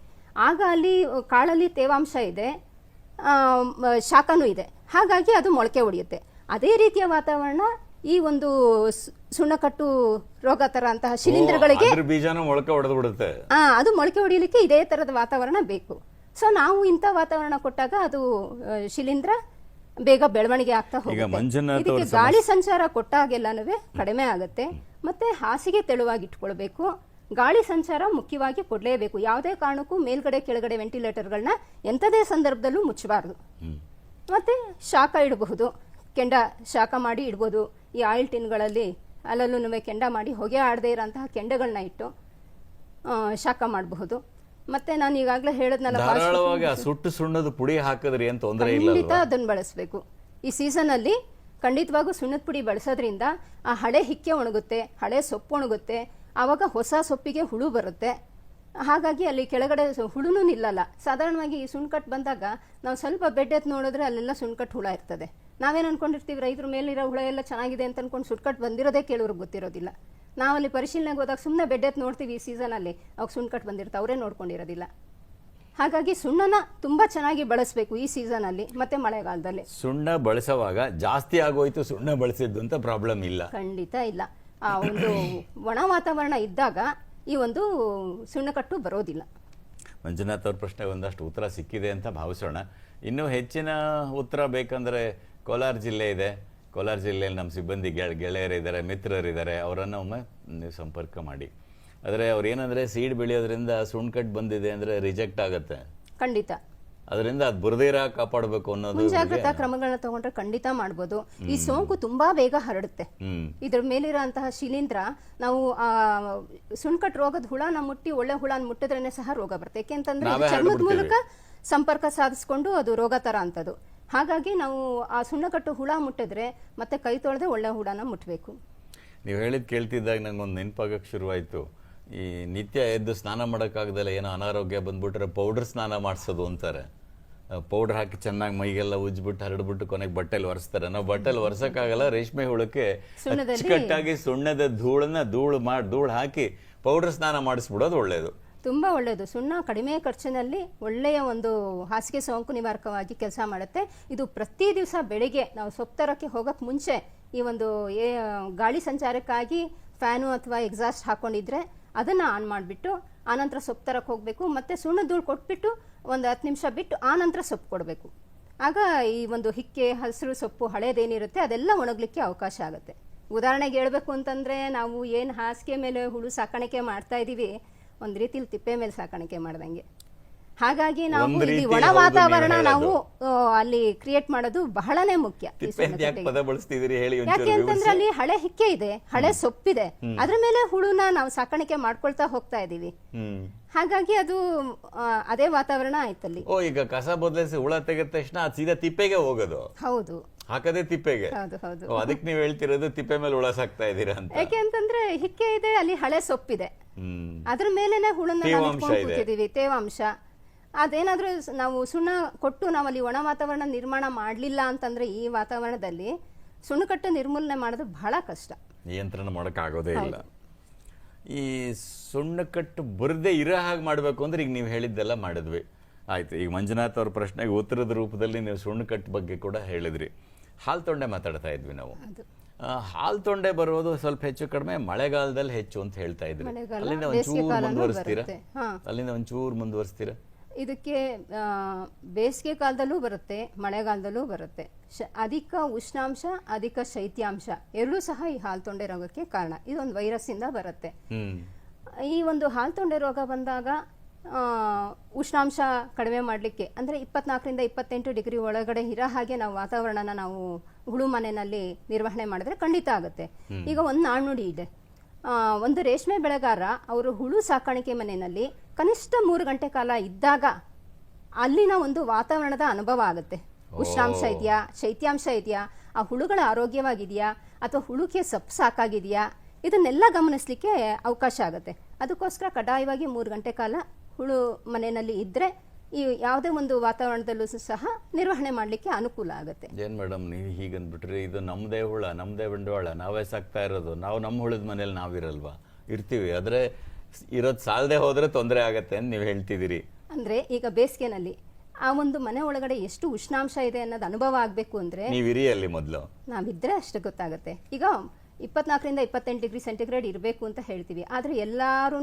S2: ಆಗ ಅಲ್ಲಿ ಕಾಳಲ್ಲಿ ತೇವಾಂಶ ಇದೆ. ಶಾಖನೂ ಇದೆ. ಹಾಗಾಗಿ ಅದು ಮೊಳಕೆ ಒಡೆಯುತ್ತೆ. ಅದೇ ರೀತಿಯ ವಾತಾವರಣ ಈ ಒಂದು ಸುಣ್ಣಕಟ್ಟು ರೋಗ ತರ ಅಂತಹ ಶಿಲೀಂಧ್ರಗಳಿಗೆ
S1: ಮೊಳಕೆ ಹೊಡೆದು ಬಿಡುತ್ತೆ.
S2: ಹಾ ಅದು ಮೊಳಕೆ ಹೊಡೆಯಲಿಕ್ಕೆ ಇದೇ ತರದ ವಾತಾವರಣ ಬೇಕು. ಸೊ ನಾವು ಇಂಥ ವಾತಾವರಣ ಕೊಟ್ಟಾಗ ಅದು ಶಿಲೀಂಧ್ರ ಬೇಗ ಬೆಳವಣಿಗೆ ಆಗ್ತಾ ಹೋಗುತ್ತೆ. ಇದಕ್ಕೆ ಗಾಳಿ ಸಂಚಾರ ಕೊಟ್ಟಾಗೆಲ್ಲನೂ ಕಡಿಮೆ ಆಗುತ್ತೆ. ಮತ್ತೆ ಹಾಸಿಗೆ ತೆಳುವಾಗಿ ಇಟ್ಕೊಳ್ಬೇಕು. ಗಾಳಿ ಸಂಚಾರ ಮುಖ್ಯವಾಗಿ ಕೊಡಲೇಬೇಕು. ಯಾವುದೇ ಕಾರಣಕ್ಕೂ ಮೇಲ್ಗಡೆ ಕೆಳಗಡೆ ವೆಂಟಿಲೇಟರ್ಗಳನ್ನ ಎಂಥದೇ ಸಂದರ್ಭದಲ್ಲೂ ಮುಚ್ಚಬಾರ್ದು. ಮತ್ತೆ ಶಾಖ ಇಡಬಹುದು. ಕೆಂಡ ಶಾಖ ಮಾಡಿ ಇಡ್ಬೋದು. ಈ ಆಯಿಲ್ ಟಿನ್ಗಳಲ್ಲಿ ಅಲ್ಲಲ್ಲೂ ಕೆಂಡ ಮಾಡಿ ಹೊಗೆ ಆಡದೇ ಇರೋಂತಹ ಕೆಂಡಗಳನ್ನ ಇಟ್ಟು ಶಾಖ ಮಾಡಬಹುದು. ಮತ್ತೆ ನಾನು ಈಗಾಗಲೇ ಹೇಳದ್ನಲ್ಲ
S1: ಸುಟ್ಟು ಸುಣ್ಣದ ಪುಡಿ ಹಾಕಿದ್ರೆ ಅಂತ ತೊಂದರೆ ಇಲ್ಲ
S2: ಖಂಡಿತ ಅದನ್ನು ಬಳಸಬೇಕು. ಈ ಸೀಸನ್ ಅಲ್ಲಿ ಖಂಡಿತವಾಗೂ ಸುಣ್ಣದ ಪುಡಿ ಬಳಸೋದ್ರಿಂದ ಆ ಹಳೆ ಹಿಕ್ಕೆ ಒಣಗುತ್ತೆ ಹಳೆ ಸೊಪ್ಪು ಒಣಗುತ್ತೆ ಆವಾಗ ಹೊಸ ಸೊಪ್ಪಿಗೆ ಹುಳು ಬರುತ್ತೆ. ಹಾಗಾಗಿ ಅಲ್ಲಿ ಕೆಳಗಡೆ ಹುಳುನೂ ನಿಲ್ಲಲ್ಲ. ಸಾಧಾರಣವಾಗಿ ಈ ಸುಣ್ಕಟ್ಟು ಬಂದಾಗ ನಾವು ಸ್ವಲ್ಪ ಬೆಡ್ ಎತ್ತು ನೋಡಿದ್ರೆ ಅಲ್ಲೆಲ್ಲ ಸುಣ್ಕಟ್ಟು ಹುಳ ಇರ್ತದೆ. ನಾವೇನು ಅನ್ಕೊಂಡಿರ್ತೀವಿ ರೈತರ ಮೇಲಿರೋ ಹುಳ ಎಲ್ಲ ಚೆನ್ನಾಗಿದೆ ಅಂತ ಅನ್ಕೊಂಡು ಸುಟ್ಕಟ್ಟು ಬಂದಿರೋದೇ ಕೇಳೋರು ಗೊತ್ತಿರೋದಿಲ್ಲ. ನಾವಲ್ಲಿ ಪರಿಶೀಲನೆಗೆ ಹೋದಾಗ ಸುಮ್ಮನೆ ಬೆಡ್ ಎತ್ತು ನೋಡ್ತೀವಿ ಈ ಸೀಸನಲ್ಲಿ ಅವಾಗ ಸುಣ್ಕಟ್ಟು ಬಂದಿರುತ್ತೆ ಅವರೇ ನೋಡ್ಕೊಂಡಿರೋದಿಲ್ಲ. ಹಾಗಾಗಿ ಸುಣ್ಣನ ತುಂಬಾ ಚೆನ್ನಾಗಿ ಬಳಸಬೇಕು ಈ ಸೀಸನ್ ಅಲ್ಲಿ ಮತ್ತೆ ಮಳೆಗಾಲದಲ್ಲಿ.
S1: ಸುಣ್ಣ ಬಳಸುವಾಗ ಜಾಸ್ತಿ ಆಗೋಯ್ತು ಸುಣ್ಣ ಬಳಸಿದ್ದು ಅಂತ ಪ್ರಾಬ್ಲಮ್ ಇಲ್ಲ.
S2: ಖಂಡಿತ ಇಲ್ಲ. ಒಂದು ಒಣ ವಾತಾವರಣ ಇದ್ದಾಗ ಈ ಒಂದು ಸುಣ್ಣಕಟ್ಟು ಬರೋದಿಲ್ಲ.
S1: ಮಂಜುನಾಥ್ ಅವ್ರ ಪ್ರಶ್ನೆ ಒಂದಷ್ಟು ಉತ್ತರ ಸಿಕ್ಕಿದೆ ಅಂತ ಭಾವಿಸೋಣ. ಇನ್ನೂ ಹೆಚ್ಚಿನ ಉತ್ತರ ಬೇಕಂದ್ರೆ ಕೋಲಾರ ಜಿಲ್ಲೆ ಇದೆ. ಕೋಲಾರ ಜಿಲ್ಲೆಯಲ್ಲಿ ನಮ್ಮ ಸಿಬ್ಬಂದಿ ಗೆಳ ಗೆಳೆಯರಿದ್ದಾರೆ ಮಿತ್ರರಿದ್ದಾರೆ ಅವರನ್ನು ಒಮ್ಮೆ ನೀವು ಸಂಪರ್ಕ ಮಾಡಿ. ಆದರೆ ಅವ್ರು ಏನಂದರೆ ಸೀಡ್ ಬೆಳೆಯೋದ್ರಿಂದ ಸುಣ್ಕಟ್ಟು ಬಂದಿದೆ ಅಂದರೆ ರಿಜೆಕ್ಟ್ ಆಗುತ್ತೆ.
S2: ಖಂಡಿತ.
S1: ಅದರಿಂದ ಅದು ಬುರದೇರ ಕಾಪಾಡಬೇಕು ಅನ್ನೋದು
S2: ಮುಂಜಾಗ್ರತಾ ಕ್ರಮಗಳನ್ನ ತಗೊಂಡ್ರೆ ಖಂಡಿತ ಮಾಡ್ಬೋದು. ಈ ಸೋಂಕು ತುಂಬಾ ಬೇಗ ಹರಡುತ್ತೆ. ಇದ್ರ ಮೇಲಿರೋಂತಹ ಶಿಲೀಂಧ್ರ ನಾವು ಆ ಸುಣ್ಕಟ್ ರೋಗದ ಹುಳನ ಮುಟ್ಟಿ ಒಳ್ಳೆ ಹುಳನ ಮುಟ್ಟಿದ್ರೇನೆ ಸಹ ರೋಗ ಬರುತ್ತೆ. ಯಾಕೆಂತಂದ್ರೆ ಚರ್ಮದ ಮೂಲಕ ಸಂಪರ್ಕ ಸಾಧಿಸ್ಕೊಂಡು ಅದು ರೋಗ ತರ ಅಂತದು. ಹಾಗಾಗಿ ನಾವು ಆ ಸುಣ್ಣಕಟ್ಟು ಹುಳ ಮುಟ್ಟಿದ್ರೆ ಮತ್ತೆ ಕೈ ತೊಳೆದ್ರೆ ಒಳ್ಳೆ ಹುಳನ ಮುಟ್ಟಬೇಕು
S1: ನೀವು ಹೇಳಿದ್ ಕೇಳ್ತಿದ್ದಾಗ ನಂಗೆ ಒಂದು ನೆನಪಾಗಕ್ಕೆ ಶುರುವಾಯಿತು. ಈ ನಿತ್ಯ ಎದ್ದು ಸ್ನಾನ ಮಾಡೋಕ್ಕಾಗ್ದಲ್ಲ ಏನೋ ಅನಾರೋಗ್ಯ ಬಂದ್ಬಿಟ್ರೆ ಪೌಡರ್ ಸ್ನಾನ ಮಾಡಿಸೋದು ಅಂತಾರೆ. ಪೌಡರ್ ಹಾಕಿ ಚೆನ್ನಾಗಿ ಮೈಗೆಲ್ಲ ಉಜ್ಬಿಟ್ಟು ಹರಡ್ಬಿಟ್ಟು ಕೊನೆಗೆ ಬಟ್ಟೆಲಿ ಒರೆಸ್ತಾರೆ. ನಾವು ಬಟ್ಟೆಲಿ ಒರೆಸೋಕ್ಕಾಗಲ್ಲ ರೇಷ್ಮೆ ಹುಳಕ್ಕೆ ಅಚ್ಚುಕಟ್ಟಾಗಿ ಸುಣ್ಣದ ಧೂಳನ್ನ ಧೂಳು ಮಾಡಿ ಧೂಳು ಹಾಕಿ ಪೌಡರ್ ಸ್ನಾನ ಮಾಡಿಸ್ಬಿಡೋದು ಒಳ್ಳೇದು.
S2: ತುಂಬ ಒಳ್ಳೆಯದು ಸುಣ್ಣ ಕಡಿಮೆ ಖರ್ಚಿನಲ್ಲಿ ಒಳ್ಳೆಯ ಒಂದು ಹಾಸಿಗೆ ಸೋಂಕು ನಿವಾರಕವಾಗಿ ಕೆಲಸ ಮಾಡುತ್ತೆ. ಇದು ಪ್ರತಿ ದಿವಸ ಬೆಳಿಗ್ಗೆ ನಾವು ಸೊಪ್ಪು ತರಕ್ಕೆ ಹೋಗಕ್ಕೆ ಮುಂಚೆ ಈ ಒಂದು ಏ ಗಾಳಿ ಸಂಚಾರಕ್ಕಾಗಿ ಫ್ಯಾನು ಅಥವಾ ಎಕ್ಸಾಸ್ಟ್ ಹಾಕೊಂಡಿದ್ರೆ ಅದನ್ನು ಆನ್ ಮಾಡಿಬಿಟ್ಟು ಆನಂತರ ಸೊಪ್ಪು ತರಕ್ಕೆ ಹೋಗಬೇಕು. ಮತ್ತೆ ಸುಣ್ಣ ಧೂಳು ಕೊಟ್ಬಿಟ್ಟು ಒಂದು ಹತ್ತು ನಿಮಿಷ ಬಿಟ್ಟು ಆನಂತರ ಸೊಪ್ಪು ಕೊಡಬೇಕು. ಆಗ ಈ ಒಂದು ಹಿಕ್ಕೆ, ಹಸಿರು, ಸೊಪ್ಪು ಹಳೇದೇನಿರುತ್ತೆ, ಅದೆಲ್ಲ ಒಣಗಲಿಕ್ಕೆ ಅವಕಾಶ ಆಗುತ್ತೆ. ಉದಾಹರಣೆಗೆ ಹೇಳಬೇಕು ಅಂತಂದರೆ, ನಾವು ಏನು ಹಾಸಿಗೆ ಮೇಲೆ ಹುಳು ಸಾಕಾಣಿಕೆ ಮಾಡ್ತಾ ಇದ್ದೀವಿ ಒಂದು ರೀತಿಲಿ ತಿಪ್ಪೆ ಮೇಲೆ ಸಾಕಾಣಿಕೆ ಮಾಡ್ದಂಗೆ. ಹಾಗಾಗಿ ನಾವು
S1: ಒಂದ್
S2: ಇಲ್ಲಿ ಒಣ
S1: ಹೌದು
S2: ವಾತಾವರಣ
S1: ನೀವು
S2: ನಾವು ಆ, ಅಲ್ಲಿ ಕ್ರಿಯೇಟ್ ಮಾಡೋದು ಬಹಳನೇ ಮುಖ್ಯ ಈ
S1: ತಿಪ್ಪೆ ಅಂತ ಯಾಕೆ
S2: ಸುಣ್ಣಕಟ್ಟೆಗೆ.
S1: ಪದ ಬಳಸ್ತಿದ್ದೀರಿ ಹೇಳಿ
S2: ಯಾಕೆ ಅಂತಂದ್ರೆ
S1: ವಿವರಿಸಿ.
S2: ಅಲ್ಲಿ ಹಳೆ ಹಿಕ್ಕೆ ಇದೆ ಹಳೆ ಸೊಪ್ಪಿದೆ. ಅದ್ರ ಮೇಲೆ ಹುಳುನ ನಾವು ಸಾಕಾಣಿಕೆ ಮಾಡ್ಕೊಳ್ತಾ ಹೋಗ್ತಾ ಇದೀವಿ
S1: ಹ್ಮ್.
S2: ಹಾಗಾಗಿ ಅದು ಆ, ಅದೇ ವಾತಾವರಣ ಆಯ್ತಲ್ಲಿ
S1: ಓ ಈಗ ಕಸ ಬದಲಿಸಿ ಹುಳ ತೆಗೆದ ತಕ್ಷಣ ಅದು ಸೀದಾ ತಿಪ್ಪೆಗೆ ಹೋಗೋದು.
S2: ಹೌದು.
S1: ಹಾಕದೇ ತಿಪ್ಪೆಗೆ.
S2: ಹೌದು ಹೌದು.
S1: ಓ, ಅದಕ್ಕೆ ನೀವು ಹೇಳ್ತಿರೋದು ತಿಪ್ಪೆ ಮೇಲೆ ಹುಳ ಸಾಕ್ತಾ ಇದ್ದೀರಾ ಅಂತ.
S2: ಯಾಕೆ ಅಂತಂದ್ರೆ ಹಿಕ್ಕೆ ಇದೆ ಅಲ್ಲಿ ಹಳೆ ಸೊಪ್ಪಿದೆ.
S1: ಹ್ಮ್.
S2: ಅದ್ರ ಮೇಲೆನೆ ಹುಳನ್ನ ನಾವು
S1: ತೇವಾಂಶ
S2: ಇಟ್ಕೊಂಡು
S1: ಇದೆ.
S2: ಕೂತಿದೀವಿ ತೇವಾಂಶ. ಅದೇನಾದ್ರೂ ನಾವು ಸುಣ್ಣ ಕೊಟ್ಟು ನಾವಲ್ಲಿ ಒಣ ವಾತಾವರಣ ನಿರ್ಮಾಣ ಮಾಡಲಿಲ್ಲ ಅಂತಂದರೆ ಈ ವಾತಾವರಣದಲ್ಲಿ ಸುಣ್ಣಕಟ್ಟು ನಿರ್ಮೂಲನೆ ಮಾಡೋದು ಬಹಳ ಕಷ್ಟ.
S1: ನಿಯಂತ್ರಣ ಮಾಡೋಕ್ಕಾಗೋದೇ ಇಲ್ಲ. ಈ ಸುಣ್ಣಕಟ್ಟು ಬರದೇ ಇರೋ ಹಾಗೆ ಮಾಡಬೇಕು ಅಂದ್ರೆ ಈಗ ನೀವು ಹೇಳಿದ್ದೆಲ್ಲ ಮಾಡಿದ್ವಿ. ಆಯ್ತು ಈಗ ಮಂಜುನಾಥ್ ಅವ್ರ ಪ್ರಶ್ನೆಗೆ ಉತ್ತರದ ರೂಪದಲ್ಲಿ ನೀವು ಸುಣ್ಣಕಟ್ಟು ಬಗ್ಗೆ ಕೂಡ ಹೇಳಿದ್ರಿ. ಹಾಲು ತೊಂಡೆ ಮಾತಾಡ್ತಾ ಇದ್ವಿ ನಾವು. ಹಾಲ್ ತೊಂಡೆ ಬರೋದು ಸ್ವಲ್ಪ ಹೆಚ್ಚು ಕಡಿಮೆ ಮಳೆಗಾಲದಲ್ಲಿ ಹೆಚ್ಚು ಅಂತ ಹೇಳ್ತಾ ಇದ್ರಿ. ಅಲ್ಲಿಂದ ಒಂಚೂರು ಮುಂದುವರಿಸ್ತೀರಾ. ಅಲ್ಲಿಂದ ಒಂಚೂರು ಮುಂದುವರಿಸ್ತೀರಾ?
S2: ಇದಕ್ಕೆ ಬೇಸಿಗೆ ಕಾಲದಲ್ಲೂ ಬರುತ್ತೆ ಮಳೆಗಾಲದಲ್ಲೂ ಬರುತ್ತೆ. ಶ ಅಧಿಕ ಉಷ್ಣಾಂಶ ಅಧಿಕ ಶೈತ್ಯಾಂಶ ಎರಡೂ ಸಹ ಈ ಹಾಲು ತೊಂಡೆ ರೋಗಕ್ಕೆ ಕಾರಣ. ಇದೊಂದು ವೈರಸ್ ಇಂದ ಬರುತ್ತೆ ಈ ಒಂದು ಹಾಲು ತೊಂಡೆ ರೋಗ ಬಂದಾಗ ಆ, ಉಷ್ಣಾಂಶ ಕಡಿಮೆ ಮಾಡಲಿಕ್ಕೆ ಅಂದರೆ ಇಪ್ಪತ್ನಾಲ್ಕರಿಂದ ಇಪ್ಪತ್ತೆಂಟು ಡಿಗ್ರಿ ಒಳಗಡೆ ಇರೋ ಹಾಗೆ ನಾವು ವಾತಾವರಣನ ನಾವು ಹುಳು ಮನೆಯಲ್ಲಿ ನಿರ್ವಹಣೆ ಮಾಡಿದ್ರೆ ಖಂಡಿತ ಆಗುತ್ತೆ. ಈಗ ಒಂದು ನಾಣ್ಣುಡಿ ಇದೆ. ಒಂದು ರೇಷ್ಮೆ ಬೆಳೆಗಾರ ಅವರು ಹುಳು ಸಾಕಾಣಿಕೆ ಮನೆಯಲ್ಲಿ ಕನಿಷ್ಠ ಮೂರು ಗಂಟೆ ಕಾಲ ಇದ್ದಾಗ ಅಲ್ಲಿನ ಒಂದು ವಾತಾವರಣದ ಅನುಭವ ಆಗುತ್ತೆ. ಉಷ್ಣಾಂಶ ಇದೆಯಾ? ಶೈತ್ಯಾಂಶ ಇದೆಯಾ? ಆ ಹುಳುಗಳ ಆರೋಗ್ಯವಾಗಿದೆಯಾ? ಅಥವಾ ಹುಳುಕ್ಕೆ ಸೊಪ್ಪು ಸಾಕಾಗಿದೆಯಾ? ಇದನ್ನೆಲ್ಲ ಗಮನಿಸಲಿಕ್ಕೆ ಅವಕಾಶ ಆಗುತ್ತೆ. ಅದಕ್ಕೋಸ್ಕರ ಕಡ್ಡಾಯವಾಗಿ ಮೂರು ಗಂಟೆ ಕಾಲ ಹುಳು ಮನೆಯಲ್ಲಿ ಇದ್ರೆ ಈ ಯಾವುದೇ ಒಂದು ವಾತಾವರಣದಲ್ಲೂ ಸಹ ನಿರ್ವಹಣೆ ಮಾಡಲಿಕ್ಕೆ ಅನುಕೂಲ ಆಗುತ್ತೆ.
S1: ಏನ್ ಮೇಡಮ್ ನೀವು ಹೀಗಂದ್ಬಿಟ್ರಿ ಇದು ನಮ್ಮದೇ ಹುಳ ನಮ್ಮದೇ ಬಂಡವಾಳ ನಾವೇ ಸಾಕ್ತಾ ಇರೋದು. ನಾವು ನಮ್ಮ ಹುಳದ ಮನೇಲಿ ನಾವಿರಲ್ವಾ? ಇರ್ತೀವಿ. ಆದ್ರೆ ಇರೋದು ಸಾಲದೆ ಹೋದರೆ ತೊಂದರೆ ಆಗತ್ತೆ ಅಂತ ನೀವು ಹೇಳ್ತಿದ್ದೀರಿ.
S2: ಅಂದರೆ ಈಗ ಬೇಸಿಗೆನಲ್ಲಿ ಆ ಒಂದು ಮನೆ ಒಳಗಡೆ ಎಷ್ಟು ಉಷ್ಣಾಂಶ ಇದೆ ಅನ್ನೋದು ಅನುಭವ ಆಗಬೇಕು ಅಂದ್ರೆ
S1: ನೀವು ಇರಿ ಅಲ್ಲಿ ಮೊದಲು.
S2: ನಾವಿದ್ರೆ ಅಷ್ಟು ಗೊತ್ತಾಗುತ್ತೆ. ಈಗ ಇಪ್ಪತ್ನಾಲ್ಕರಿಂದ ಇಪ್ಪತ್ತೆಂಟು ಡಿಗ್ರಿ ಸೆಂಟಿಗ್ರೇಡ್ ಇರಬೇಕು ಅಂತ ಹೇಳ್ತೀವಿ. ಆದರೆ ಎಲ್ಲರೂ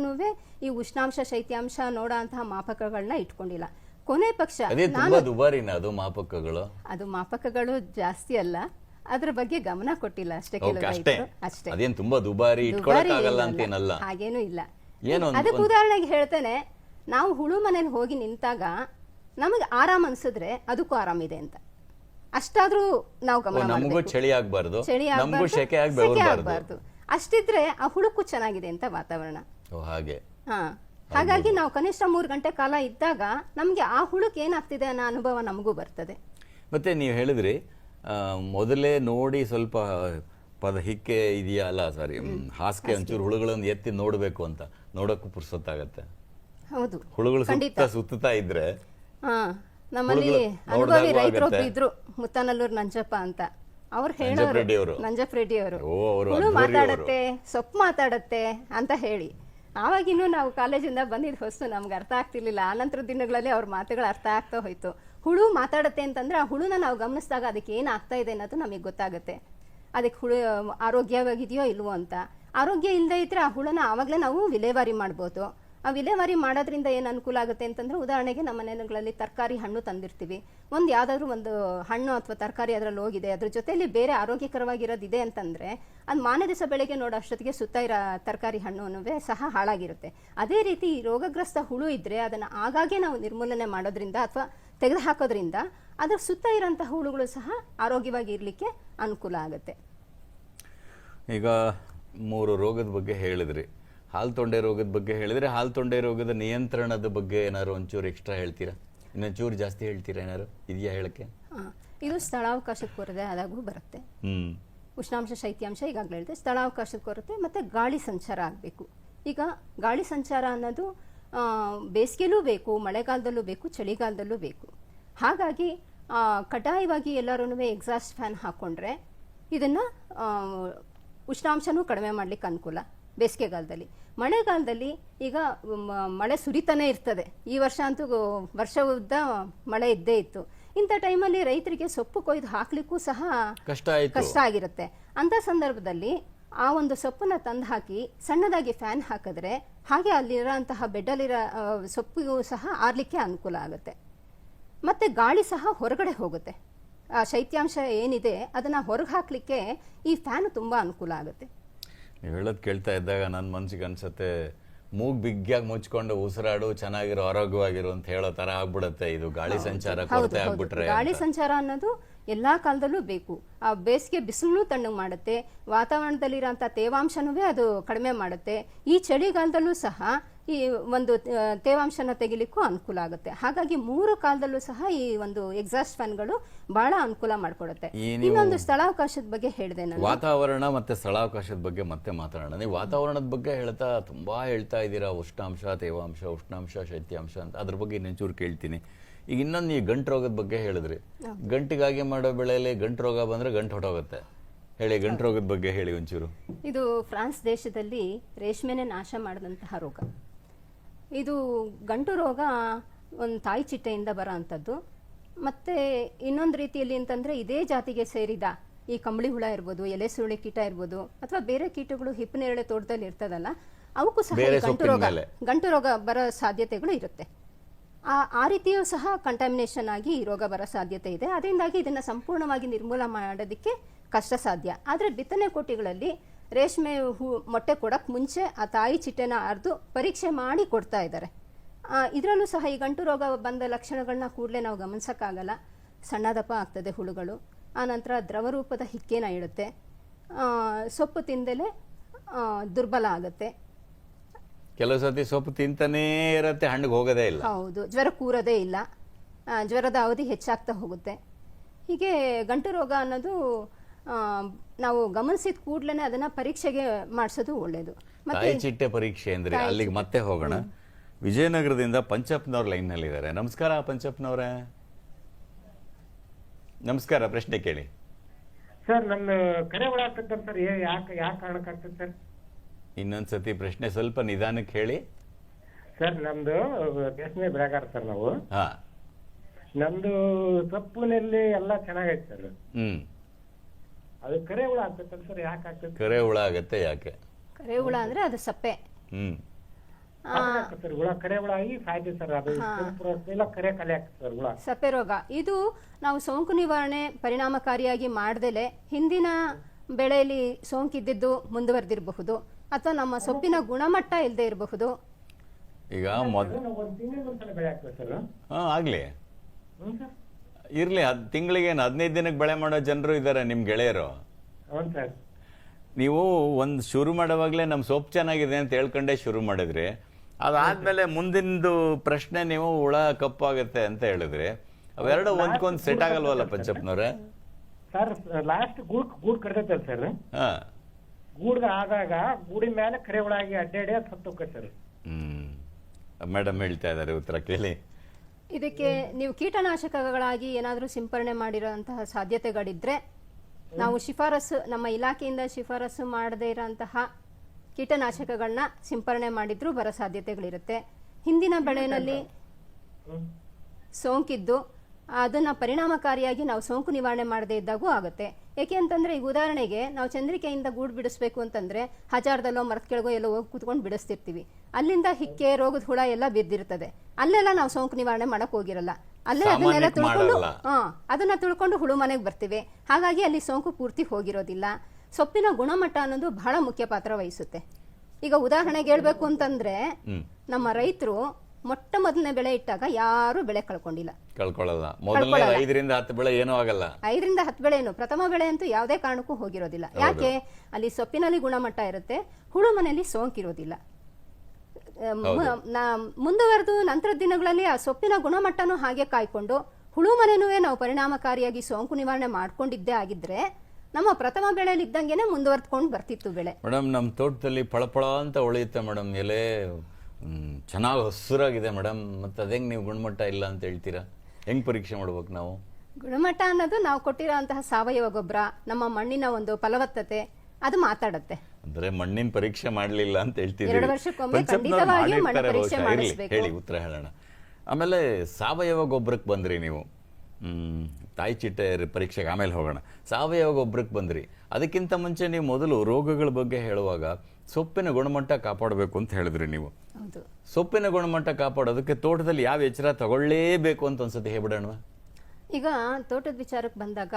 S2: ಈ ಉಷ್ಣಾಂಶ ಶೈತ್ಯಾಂಶ ನೋಡೋ ಅಂತಹ ಮಾಪಕಗಳನ್ನ ಇಟ್ಕೊಂಡಿಲ್ಲ. ಕೊನೆ ಪಕ್ಷ
S1: ಅದೇ ಮಾಪಕಗಳು.
S2: ಅದು ಮಾಪಕಗಳು ಜಾಸ್ತಿ ಅಲ್ಲ. ಅದ್ರ ಬಗ್ಗೆ ಗಮನ ಕೊಟ್ಟಿಲ್ಲ ಅಷ್ಟೇ
S1: ಓಕೆ
S2: ಕೆಲವು
S1: ಅಷ್ಟೇ. ಅದೇನ್ ತುಂಬಾ ದುಬಾರಿ ಅಂತೇನಲ್ಲ.
S2: ಹಾಗೇನೂ ಇಲ್ಲ.
S1: ಏನು
S2: ಅದಕ್ಕೆ ಉದಾಹರಣೆಗೆ ಹೇಳ್ತೇನೆ ನಾವು ಹುಳು ಮನೇಲಿ ಹೋಗಿ ನಿಂತಾಗ ನಮಗೆ ಆರಾಮ್ ಅನ್ಸಿದ್ರೆ ಅದಕ್ಕೂ ಆರಾಮಿದೆ ಅಂತ. ಅಷ್ಟಾದ್ರೂ ನಾವು ಗಮನ
S1: ನಮಗೂ
S2: ಮಾಡ್ಬೇಕು.
S1: ಚಳಿ ಆಗ್ಬಾರ್ದು.
S2: ಚಳಿ
S1: ನಮಗೂ
S2: ಆಗ್ಬಾರ್ದು,
S1: ಆಗಿ
S2: ಅಷ್ಟಿದ್ರೆ ಆ ಹುಳುಕು ಚೆನ್ನಾಗಿದೆ ಅಂತ ವಾತಾವರಣ.
S1: ಓ ಹಾಗೆ.
S2: ಹಾ. ಹಾಗಾಗಿ ನಾವು ಕನಿಷ್ಠ ಮೂರು ಗಂಟೆ ಕಾಲ ಇದ್ದಾಗ ನಮ್ಗೆ ಆ ಹುಳುಕ್ ಏನಾಗ್ತಿದೆ ಅನ್ನೋ ಅನುಭವ ನಮಗೂ ಬರ್ತದೆ.
S1: ಮತ್ತೆ ನೀವು ಹೇಳಿದ್ರಿ ಆ, ಮೊದಲೇ ನೋಡಿ ಸ್ವಲ್ಪ ಪದ ಹಿಕ್ಕೆ ಇದೆಯಾ? ಅಲ್ಲ ಸಾರಿ ಹಾಸಿಗೆ ಒಂಚೂರು ಹುಳುಗಳನ್ನು ಎತ್ತಿ ನೋಡಬೇಕು ಅಂತ. ನೋಡಕ್ಕೂ ಪುರ್ಸೊತ್ತಾಗತ್ತೆ.
S2: ಹೌದು.
S1: ಹುಳುಗಳು. ಸುತ್ತ ಸುತ್ತಾ ಇದ್ರೆ
S2: ಹಾ. ನಮ್ಮಲ್ಲಿ ಅನುಭವಿ
S1: ರೈತರು
S2: ರೈತರೊಬ್ರು ಇದ್ರು ಮುತ್ತನಲ್ಲೂರ್ ನಂಜಪ್ಪ ಅಂತ. ಅವ್ರು ಹೇಳೋರು. ನಂಜಪ್ಪ ರೆಡ್ಡಿ ಅವರು ಹುಳು ಮಾತಾಡತ್ತೆ ಸೊಪ್ಪು ಮಾತಾಡತ್ತೆ ಅಂತ ಹೇಳಿ. ಆವಾಗಿನ್ನು ನಾವು ಕಾಲೇಜಿಂದ ಬಂದಿದ್ ಹೊಸ್ತು ನಮ್ಗೆ ಅರ್ಥ ಆಗ್ತಿರ್ಲಿಲ್ಲ. ಆನಂತರ ದಿನಗಳಲ್ಲಿ ಅವ್ರ ಮಾತುಗಳು ಅರ್ಥ ಆಗ್ತಾ ಹೋಯ್ತು. ಹುಳು ಮಾತಾಡತ್ತೆ ಅಂತಂದ್ರೆ ಆ ಹುಳುನ ನಾವು ಗಮನಿಸಿದಾಗ ಅದಕ್ಕೆ ಏನು ಆಗ್ತಾ ಇದೆ ಅನ್ನೋದು ನಮಗೆ ಗೊತ್ತಾಗುತ್ತೆ. ಅದಕ್ಕೆ ಹುಳು ಆರೋಗ್ಯವಾಗಿದೆಯೋ ಇಲ್ವೋ ಅಂತ. ಆರೋಗ್ಯ ಇಲ್ಲದೆ ಇದ್ರೆ ಆ ಹುಳನ ಆವಾಗಲೇ ನಾವು ವಿಲೇವಾರಿ ಮಾಡ್ಬೋದು. ಆ ವಿಲೇವಾರಿ ಮಾಡೋದ್ರಿಂದ ಏನು ಅನುಕೂಲ ಆಗುತ್ತೆ ಅಂತಂದ್ರೆ ಉದಾಹರಣೆಗೆ ನಮ್ಮ ಮನೆಗಳಲ್ಲಿ ತರಕಾರಿ ಹಣ್ಣು ತಂದಿರ್ತೀವಿ. ಒಂದು ಯಾವ್ದಾದ್ರು ಒಂದು ಹಣ್ಣು ಅಥವಾ ತರಕಾರಿ ಅದರಲ್ಲಿ ಹೋಗಿದೆ, ಅದ್ರ ಜೊತೆಯಲ್ಲಿ ಬೇರೆ ಆರೋಗ್ಯಕರವಾಗಿರೋದಿದೆ ಅಂತಂದ್ರೆ ಅದು ಮಾನ ದಿವಸ ಬೆಳಗ್ಗೆ ನೋಡೋ ಅಷ್ಟೊತ್ತಿಗೆ ಸುತ್ತ ಇರೋ ತರಕಾರಿ ಹಣ್ಣು ಅನ್ನುವೇ ಸಹ ಹಾಳಾಗಿರುತ್ತೆ. ಅದೇ ರೀತಿ ರೋಗಗ್ರಸ್ತ ಹುಳು ಇದ್ರೆ ಅದನ್ನ ಆಗಾಗ್ಗೆ ನಾವು ನಿರ್ಮೂಲನೆ ಮಾಡೋದ್ರಿಂದ ಅಥವಾ ತೆಗೆದು ಹಾಕೋದ್ರಿಂದ ಅದ್ರ ಸುತ್ತ ಇರೋಂತಹ ಹುಳುಗಳು ಸಹ ಆರೋಗ್ಯವಾಗಿ ಇರಲಿಕ್ಕೆ ಅನುಕೂಲ ಆಗುತ್ತೆ.
S1: ಈಗ ಮೂರು ರೋಗದ ಬಗ್ಗೆ ಹೇಳಿದ್ರಿ. ಹಾಲು ತೊಂಡೆ ರೋಗದ ಬಗ್ಗೆ ಹೇಳಿದ್ರೆ ಹಾಲು ತೊಂಡೆ ರೋಗದ ನಿಯಂತ್ರಣದ ಬಗ್ಗೆ ಏನಾದ್ರು ಒಂಚೂರು ಎಕ್ಸ್ಟ್ರಾ ಹೇಳ್ತೀರಾ? ಇನ್ನೊಂಚೂರು ಜಾಸ್ತಿ ಹೇಳ್ತೀರಾ ಏನಾದ್ರು? ಇದೆಯಾ ಹೇಳಕ್ಕೆ?
S2: ಇದು ಸ್ಥಳಾವಕಾಶಕ್ಕೆ ಕೊರತೆ ಆದಾಗೂ ಬರುತ್ತೆ. ಉಷ್ಣಾಂಶ ಶೈತ್ಯಾಂಶ ಈಗಾಗಲೇ ಹೇಳಿದೆ ಸ್ಥಳಾವಕಾಶದ ಕೊರತೆ ಮತ್ತು ಗಾಳಿ ಸಂಚಾರ ಆಗಬೇಕು. ಈಗ ಗಾಳಿ ಸಂಚಾರ ಅನ್ನೋದು ಬೇಸಿಗೆಲೂ ಬೇಕು ಮಳೆಗಾಲದಲ್ಲೂ ಬೇಕು ಚಳಿಗಾಲದಲ್ಲೂ ಬೇಕು. ಹಾಗಾಗಿ ಕಡ್ಡಾಯವಾಗಿ ಎಲ್ಲರೂ ಎಕ್ಸಾಸ್ಟ್ ಫ್ಯಾನ್ ಹಾಕ್ಕೊಂಡ್ರೆ ಇದನ್ನು ಉಷ್ಣಾಂಶನೂ ಕಡಿಮೆ ಮಾಡಲಿಕ್ಕೆ ಅನುಕೂಲ. ಬೇಸಿಗೆಗಾಲದಲ್ಲಿ. ಮಳೆಗಾಲದಲ್ಲಿ ಈಗ ಮಳೆ ಸುರಿತಾನೆ ಇರ್ತದೆ. ಈ ವರ್ಷ ಅಂತೂ ವರ್ಷ ಉದ್ದ ಮಳೆ ಇದ್ದೇ ಇತ್ತು. ಇಂಥ ಟೈಮಲ್ಲಿ ರೈತರಿಗೆ ಸೊಪ್ಪು ಕೊಯ್ದು ಹಾಕ್ಲಿಕ್ಕೂ ಸಹ
S1: ಕಷ್ಟ
S2: ಕಷ್ಟ ಆಗಿರುತ್ತೆ. ಅಂತ ಸಂದರ್ಭದಲ್ಲಿ ಆ ಒಂದು ಸೊಪ್ಪನ್ನ ತಂದು ಹಾಕಿ ಸಣ್ಣದಾಗಿ ಫ್ಯಾನ್ ಹಾಕಿದ್ರೆ ಹಾಗೆ ಅಲ್ಲಿರೋಂತಹ ಬೆಡ್ಡಲ್ಲಿರೋ ಸೊಪ್ಪಿಗೂ ಸಹ ಆರ್ಲಿಕ್ಕೆ ಅನುಕೂಲ ಆಗುತ್ತೆ. ಮತ್ತೆ ಗಾಳಿ ಸಹ ಹೊರಗಡೆ ಹೋಗುತ್ತೆ. ಆ ಶೈತ್ಯಾಂಶ ಏನಿದೆ ಅದನ್ನ ಹೊರಗೆ ಹಾಕಲಿಕ್ಕೆ ಈ ಫ್ಯಾನ್ ತುಂಬ ಅನುಕೂಲ ಆಗುತ್ತೆ.
S1: ನೀವು ಹೇಳೋದು ಕೇಳ್ತಾ ಇದ್ದಾಗ ನನ್ನ ಮನ್ಸಿಗೆ ಅನ್ಸುತ್ತೆ ಮೂಗ್ ಬಿಗ್ಗಾಗಿ ಮುಚ್ಕೊಂಡು ಉಸಿರಾಡು ಚೆನ್ನಾಗಿರೋ ಆರೋಗ್ಯವಾಗಿರು ಅಂತ ಹೇಳೋ ತರ ಆಗ್ಬಿಡತ್ತೆ. ಇದು ಗಾಳಿ ಸಂಚಾರ ಕೊರತೆ ಆಗ್ಬಿಟ್ರೆ
S2: ಗಾಳಿ ಸಂಚಾರ ಅನ್ನೋದು ಎಲ್ಲಾ ಕಾಲದಲ್ಲೂ ಬೇಕು. ಆ ಬೇಸಿಗೆ ಬಿಸಿಲು ತಣ್ಣಗೆ ಮಾಡುತ್ತೆ. ವಾತಾವರಣದಲ್ಲಿರೋಂಥ ತೇವಾಂಶನೂ ಅದು ಕಡಿಮೆ ಮಾಡುತ್ತೆ. ಈ ಚಳಿಗಾಲದಲ್ಲೂ ಸಹ ಈ ಒಂದು ತೇವಾಂಶನ ತೆಗಿಲಿಕ್ಕೂ ಅನುಕೂಲ ಆಗುತ್ತೆ. ಹಾಗಾಗಿ ಮೂರು ಕಾಲದಲ್ಲೂ ಸಹ ಈ ಒಂದು ಎಕ್ಸಾಸ್ಟ್ ಫ್ಯಾನ್ಗಳು ಬಹಳ ಅನುಕೂಲ ಮಾಡಿಕೊಡುತ್ತೆ. ಇನ್ನೊಂದು ಸ್ಥಳಾವಕಾಶದ ಬಗ್ಗೆ ಹೇಳಿದೆ ನಾನು.
S1: ವಾತಾವರಣ ಮತ್ತೆ ಸ್ಥಳಾವಕಾಶದ ಬಗ್ಗೆ ಮತ್ತೆ ಮಾತಾಡೋಣ. ನೀವು ವಾತಾವರಣದ ಬಗ್ಗೆ ಹೇಳ್ತಾ ತುಂಬಾ ಹೇಳ್ತಾ ಇದ್ದೀರಾ. ಉಷ್ಣಾಂಶ ತೇವಾಂಶ ಉಷ್ಣಾಂಶ ಶೈತ್ಯಾಂಶ ಅಂತ. ಅದ್ರ ಬಗ್ಗೆ ಇನ್ನೊಂಚೂರು ಕೇಳ್ತೀನಿ. ಈಗ ಇನ್ನೊಂದು ಈ ಗಂಟು ರೋಗದ ಬಗ್ಗೆ ಹೇಳಿದ್ರಿ. ಗಂಟಿಗಾಗಿ ಮಾಡೋ ಬೆಳೆಯಲ್ಲಿ ಗಂಟು ರೋಗ ಬಂದ್ರೆ ಗಂಟು ಹೊಟ್ಟೋಗುತ್ತೆ ಹೇಳಿ ಗಂಟು ರೋಗದ ಬಗ್ಗೆ ಹೇಳಿ ಒಂಚೂರು.
S2: ಇದು ಫ್ರಾನ್ಸ್ ದೇಶದಲ್ಲಿ ರೇಷ್ಮೆನೆ ನಾಶ ಮಾಡಿದಂತಹ ರೋಗ. ಇದು ಗಂಟು ರೋಗ ಒಂದು ತಾಯಿ ಚಿಟ್ಟೆಯಿಂದ ಬರೋ ಅಂಥದ್ದು ಮತ್ತು ಇನ್ನೊಂದು ರೀತಿಯಲ್ಲಿ ಅಂತಂದರೆ ಇದೇ ಜಾತಿಗೆ ಸೇರಿದ ಈ ಕಂಬಳಿ ಹುಳ ಇರ್ಬೋದು ಎಲೆ ಸುರುಳಿ ಕೀಟ ಇರ್ಬೋದು ಅಥವಾ ಬೇರೆ ಕೀಟಗಳು ಹಿಪ್ಪನೇರಳೆ ತೋಟದಲ್ಲಿ ಇರ್ತದಲ್ಲ ಅವಕ್ಕೂ ಸಹ ಗಂಟು ರೋಗ ಗಂಟು ರೋಗ ಬರೋ ಸಾಧ್ಯತೆಗಳು ಇರುತ್ತೆ. ಆ ಆ ರೀತಿಯೂ ಸಹ ಕಂಟಾಮಿನೇಷನ್ ಆಗಿ ಈ ರೋಗ ಬರೋ ಸಾಧ್ಯತೆ ಇದೆ. ಅದರಿಂದಾಗಿ ಇದನ್ನು ಸಂಪೂರ್ಣವಾಗಿ ನಿರ್ಮೂಲ ಮಾಡೋದಕ್ಕೆ ಕಷ್ಟ ಸಾಧ್ಯ ಆದರೆ ಬಿತ್ತನೆ ಕೋಟಿಗಳಲ್ಲಿ ರೇಷ್ಮೆ ಹೂ ಮೊಟ್ಟೆ ಕೊಡೋಕ್ಕೆ ಮುಂಚೆ ಆ ತಾಯಿ ಚಿಟ್ಟೆನ ಅರ್ದು ಪರೀಕ್ಷೆ ಮಾಡಿ ಕೊಡ್ತಾ ಇದ್ದಾರೆ. ಇದರಲ್ಲೂ ಸಹ ಈ ಗಂಟು ರೋಗ ಬಂದ ಲಕ್ಷಣಗಳನ್ನ ಕೂಡಲೇ ನಾವು ಗಮನಿಸೋಕ್ಕಾಗಲ್ಲ. ಸಣ್ಣದಪ್ಪ ಆಗ್ತದೆ ಹುಳುಗಳು. ಆನಂತರ ನಂತರ ದ್ರವರೂಪದ ಹಿಕ್ಕೇನ ಇಡುತ್ತೆ. ಸೊಪ್ಪು ತಿಂದಲೇ ದುರ್ಬಲ ಆಗುತ್ತೆ.
S1: ಕೆಲವು ಸತಿ ಸೊಪ್ಪು ತಿಂತಾನೇ ಇರುತ್ತೆ ಹಣ್ಣಿಗೆ ಹೋಗೋದೇ ಇಲ್ಲ.
S2: ಹೌದು ಜ್ವರ ಕೂರೋದೇ ಇಲ್ಲ. ಜ್ವರದ ಅವಧಿ ಹೆಚ್ಚಾಗ್ತಾ ಹೋಗುತ್ತೆ. ಹೀಗೆ ಗಂಟು ರೋಗ ಅನ್ನೋದು ಆ, ನಾವು ಗಮನಿಸಿದ ಕೂಡಲೇ ಅದನ್ನ ಪರೀಕ್ಷೆಗೆ ಮಾಡಿಸೋದು ಒಳ್ಳೇದು. ಮತ್ತೆ
S1: ತಾಯಿ ಚಿಟ್ಟೆ ಪರೀಕ್ಷೆ ಅಂದ್ರೆ ಅಲ್ಲಿಗೆ ಮತ್ತೆ ಹೋಗೋಣ. ವಿಜಯನಗರದಿಂದ ಪಂಚಪ್ನವ್ರ ಲೈನ್ನಲ್ಲಿ ಇದ್ದಾರೆ ನಮಸ್ಕಾರ ಪಂಚಪ್ನವ್ರೆ. ನಮಸ್ಕಾರ ಪ್ರಶ್ನೆ ಕೇಳಿ.
S4: ಸರ್ ನನ್ನ ಕರೆ ಸರ್ ಯಾಕೆ ಯಾಕೆ ಕಾರಣಕ್ಕೆ ಆಗ್ತದೆ ಸರ್?
S1: ಇನ್ನೊಂದ್ಸತಿ ಪ್ರಶ್ನೆ ಸ್ವಲ್ಪ ನಿಧಾನಕ್ಕೆ ಹೇಳಿ.
S4: ಸರ್ ನಮ್ದು ರೇಷ್ಮೆ ಬೆಳೆಗಾರ ಸರ್ ನಾವು.
S1: ಹಾ.
S4: ನಮ್ದು ಸೊಪ್ಪಿನಲ್ಲಿ ಎಲ್ಲ ಚೆನ್ನಾಗೈತೆ ಸರ್.
S1: ಹ್ಮ್.
S4: ಅದು ಕರೆ ಹುಳ ಆಗ್ತದೆ ಸರ್ ಯಾಕೆ ಆಗ್ತದೆ
S1: ಕರೆ ಹುಳ ಆಗತ್ತೆ ಯಾಕೆ?
S2: ಕರೆ ಹುಳ ಅಂದ್ರೆ ಅದು ಸಪ್ಪೆ.
S1: ಹ್ಮ್.
S4: ಸರ್ ಹುಳ ಕರೆ ಹುಳ ಆಗಿ ಸಾಯ್ತೀವಿ ಸರ್ ಅದು ಇಲ್ಲ ಕರೆ ಕಲೆ ಆಗ್ತದೆ ಸರ್ ಹುಳ.
S2: ಸಪ್ಪೆ ರೋಗ. ಇದು ನಾವು ಸೋಂಕು ನಿವಾರಣೆ ಪರಿಣಾಮಕಾರಿಯಾಗಿ ಮಾಡ್ದಲೆ ಹಿಂದಿನ ಬೆಳೆಯಲ್ಲಿ ಸೋಂಕಿದ್ದಿದ್ದು ಮುಂದುವರೆದಿರಬಹುದು ಅಥವಾ ನಮ್ಮ ಸೊಪ್ಪಿನ ಗುಣಮಟ್ಟ ಇಲ್ಲದೆ ಇರಬಹುದು.
S1: ಈಗ ಮೊದಲು
S4: ಅದು ನಾವು ಒಂದ್ ತಿಂಗಳಿಗೆ ಒಂದ್ಸಲ ಬೆಳೆ ಆಗ್ತದೆ ಸರ್.
S1: ಹಾಂ ಆಗಲಿ.
S4: ಹ್ಞೂ ಸರ್.
S1: ಇರಲಿ ಹದ್ ತಿಂಗಳಿಗೆ ಏನು ಹದಿನೈದು ದಿನಕ್ಕೆ ಬೆಳೆ ಮಾಡೋ ಜನರು ಇದ್ದಾರೆ ನಿಮ್ಮ ಗೆಳೆಯರು?
S4: ಸರ್.
S1: ನೀವು ಒಂದು ಶುರು ಮಾಡೋವಾಗಲೇ ನಮ್ಮ ಸೊಪ್ಪು ಚೆನ್ನಾಗಿದೆ ಅಂತ ಹೇಳ್ಕೊಂಡೇ ಶುರು ಮಾಡಿದ್ರಿ. ಅದಾದ್ಮೇಲೆ ಮುಂದಿನದು ಪ್ರಶ್ನೆ ನೀವು ಹುಳ ಕಪ್ಪಾಗುತ್ತೆ ಅಂತ ಹೇಳಿದ್ರಿ. ಅವೆರಡು ಒಂದ್ಕೊಂದು ಸೆಟ್ ಆಗಲ್ವಲ್ಲ ಪಂಚಪ್ಪನವ್ರೆ
S4: ಸರ್. ಲಾಸ್ಟ್ ಗೂಡ್ ಗೂಡ್ ಕಟ್ಟತ್ತೆ ಸರ್?
S1: ಹಾ.
S4: ಗೂಡ್ಗ ಆದಾಗ ಗೂಡಿನ ಮೇಲೆ ಕರೆ ಒಳಗೆ ಅಡ್ಡಾಡಿ ಅದು ಸತ್ತು ಸರ್.
S1: ಹ್ಮ್. ಮೇಡಮ್ ಹೇಳ್ತಾ ಇದ್ದಾರೆ ಉತ್ತರ ಕೇಳಿ.
S2: ಇದಕ್ಕೆ ನೀವು ಕೀಟನಾಶಕಗಳಾಗಿ ಏನಾದರೂ ಸಿಂಪರಣೆ ಮಾಡಿರೋಂತಹ ಸಾಧ್ಯತೆಗಳಿದ್ರೆ ನಾವು ಶಿಫಾರಸು ನಮ್ಮ ಇಲಾಖೆಯಿಂದ ಶಿಫಾರಸು ಮಾಡದೇ ಇರೋಂತಹ ಕೀಟನಾಶಕಗಳನ್ನ ಸಿಂಪರಣೆ ಮಾಡಿದ್ರೂ ಬರೋ ಸಾಧ್ಯತೆಗಳಿರುತ್ತೆ. ಹಿಂದಿನ ಬೆಳೆಯಲ್ಲಿ ಸೋಂಕಿದ್ದು ಅದನ್ನ ಪರಿಣಾಮಕಾರಿಯಾಗಿ ನಾವು ಸೋಂಕು ನಿವಾರಣೆ ಮಾಡದೇ ಇದ್ದಾಗೂ ಆಗುತ್ತೆ. ಏಕೆ ಅಂತಂದ್ರೆ ಈಗ ಉದಾಹರಣೆಗೆ ನಾವು ಚಂದ್ರಿಕೆಯಿಂದ ಗೂಡು ಬಿಡಿಸ್ಬೇಕು ಅಂತಂದ್ರೆ ಹಜಾರದಲ್ಲೋ ಮರದ ಕೆಳಗೋ ಎಲ್ಲೋ ಹೋಗಿ ಕುತ್ಕೊಂಡು ಬಿಡಿಸ್ತಿರ್ತೀವಿ. ಅಲ್ಲಿಂದ ಹಿಕ್ಕೆ ರೋಗದ ಹುಳ ಎಲ್ಲ ಬಿದ್ದಿರ್ತದೆ. ಅಲ್ಲೆಲ್ಲ ನಾವು ಸೋಂಕು ನಿವಾರಣೆ ಮಾಡಕ್ ಹೋಗಿರಲ್ಲ. ಅಲ್ಲೇ ಅದನ್ನೆಲ್ಲ ತುಳ್ಕೊಂಡು ಹಾ ಅದನ್ನ ತುಳ್ಕೊಂಡು ಹುಳು ಮನೆಗೆ ಬರ್ತೀವಿ. ಹಾಗಾಗಿ ಅಲ್ಲಿ ಸೋಂಕು ಪೂರ್ತಿ ಹೋಗಿರೋದಿಲ್ಲ. ಸೊಪ್ಪಿನ ಗುಣಮಟ್ಟ ಅನ್ನೋದು ಬಹಳ ಮುಖ್ಯ ಪಾತ್ರ ವಹಿಸುತ್ತೆ. ಈಗ ಉದಾಹರಣೆಗೆ ಹೇಳ್ಬೇಕು ಅಂತಂದ್ರೆ ನಮ್ಮ ರೈತರು ಮೊಟ್ಟ ಮೊದಲನೇ ಬೆಳೆ ಇಟ್ಟಾಗ ಯಾರು ಬೆಳೆ ಕಳ್ಕೊಂಡಿಲ್ಲ.
S1: ಕಳ್ಕೊಳ್ಳಲ್ಲ. ಮೊದಲನೇ ಐದರಿಂದ ಹತ್ತು ಬೆಳೆ ಏನೂ ಆಗಲ್ಲ.
S2: ಐದರಿಂದ ಹತ್ತು ಬೆಳೆನು ಪ್ರಥಮ ಬೆಳೆ ಅಂತೂ ಯಾವುದೇ ಕಾರಣಕ್ಕೂ ಹೋಗಿರೋದಿಲ್ಲ. ಯಾಕೆ? ಅಲ್ಲಿ ಸೊಪ್ಪಿನಲ್ಲಿ ಗುಣಮಟ್ಟ ಇರುತ್ತೆ ಹುಳು ಮನೆಯಲ್ಲಿ ಸೋಂಕಿರೋದಿಲ್ಲ. ಮುಂದುವರೆದು ನಂತರದ ದಿನಗಳಲ್ಲಿ ಆ ಸೊಪ್ಪಿನ ಗುಣಮಟ್ಟನೂ ಹಾಗೆ ಕಾಯ್ಕೊಂಡು ಹುಳು ಮನೆನೂ ನಾವು ಪರಿಣಾಮಕಾರಿಯಾಗಿ ಸೋಂಕು ನಿವಾರಣೆ ಮಾಡ್ಕೊಂಡಿದ್ದೇ ಆಗಿದ್ರೆ ನಮ್ಮ ಪ್ರಥಮ ಬೆಳೆಯಲ್ಲಿ ಇದ್ದಂಗೆನೆ ಮುಂದುವರೆದ್ಕೊಂಡು ಬರ್ತಿತ್ತು ಬೆಳೆ.
S1: ಮೇಡಮ್ ನಮ್ಮ ತೋಟದಲ್ಲಿ ಪಳಪಳ ಅಂತ ಉಳಿಯುತ್ತೆ ಮೇಡಮ್. ಎಲೆ ಚೆನ್ನಾಗಿ ಹಸುರಾಗಿದೆ ಮೇಡಮ್. ಮತ್ತೆ ಅದೇ ನೀವು ಗುಣಮಟ್ಟ ಇಲ್ಲ ಅಂತ ಹೇಳ್ತೀರಾ? ಹೆಂಗ್ ಪರೀಕ್ಷೆ ಮಾಡ್ಬೇಕು ನಾವು?
S2: ಗುಣಮಟ್ಟ ಅನ್ನೋದು ನಾವು ಕೊಟ್ಟಿರೋಂತಹ ಸಾವಯವ ಗೊಬ್ಬರ ನಮ್ಮ ಮಣ್ಣಿನ ಒಂದು ಫಲವತ್ತತೆ ಅದು ಮಾತಾಡುತ್ತೆ.
S1: ಅಂದ್ರೆ ಮಣ್ಣಿನ ಪರೀಕ್ಷೆ ಮಾಡಲಿಲ್ಲ ಅಂತ ಹೇಳ್ತಿದ್ದೀರಿ
S2: ಎರಡು ವರ್ಷಕ್ಕೊಮ್ಮೆ
S1: ಪಂಚಪ್ನವ್ರು
S2: ಖಂಡಿತವಾಗಿಯೂ ಮಣ್ಣು
S1: ಮಾಡಿರ್ತಾರೆ
S2: ಪರೀಕ್ಷೆ
S1: ಬಹುಶಃ. ಇರ್ಲಿ,
S2: ಮಾಡಿಸ್ಬೇಕು.
S1: ಹೇಳಿ ಉತ್ತರ ಹೇಳೋಣ. ಆಮೇಲೆ ಸಾವಯವ ಗೊಬ್ಬರಕ್ಕೆ ಬಂದ್ರಿ ನೀವು. ಹ್ಮ್ ತಾಯಿ ಚಿಟ್ಟೆ ಪರೀಕ್ಷೆಗೆ ಆಮೇಲೆ ಹೋಗೋಣ. ಸಾವಯವ ಗೊಬ್ಬರಕ್ಕೆ ಬಂದ್ರಿ. ಅದಕ್ಕಿಂತ ಮುಂಚೆ ನೀವು ಮೊದಲು ರೋಗಗಳ ಬಗ್ಗೆ ಹೇಳುವಾಗ ಸೊಪ್ಪಿನ ಗುಣಮಟ್ಟ ಕಾಪಾಡಬೇಕು ಅಂತ ಹೇಳಿದ್ರಿ ನೀವು. ಸೊಪ್ಪಿನ ಗುಣಮಟ್ಟ ಕಾಪಾಡೋದಕ್ಕೆ ತೋಟದಲ್ಲಿ ಯಾವ ಎಚ್ಚರ ತಗೊಳ್ಳೇಬೇಕು ಅಂತ ಅನ್ಸುತ್ತೆ ಹೇಳ್ಬಿಡೋಣ
S2: ಈಗ ತೋಟದ ವಿಚಾರಕ್ಕೆ ಬಂದಾಗ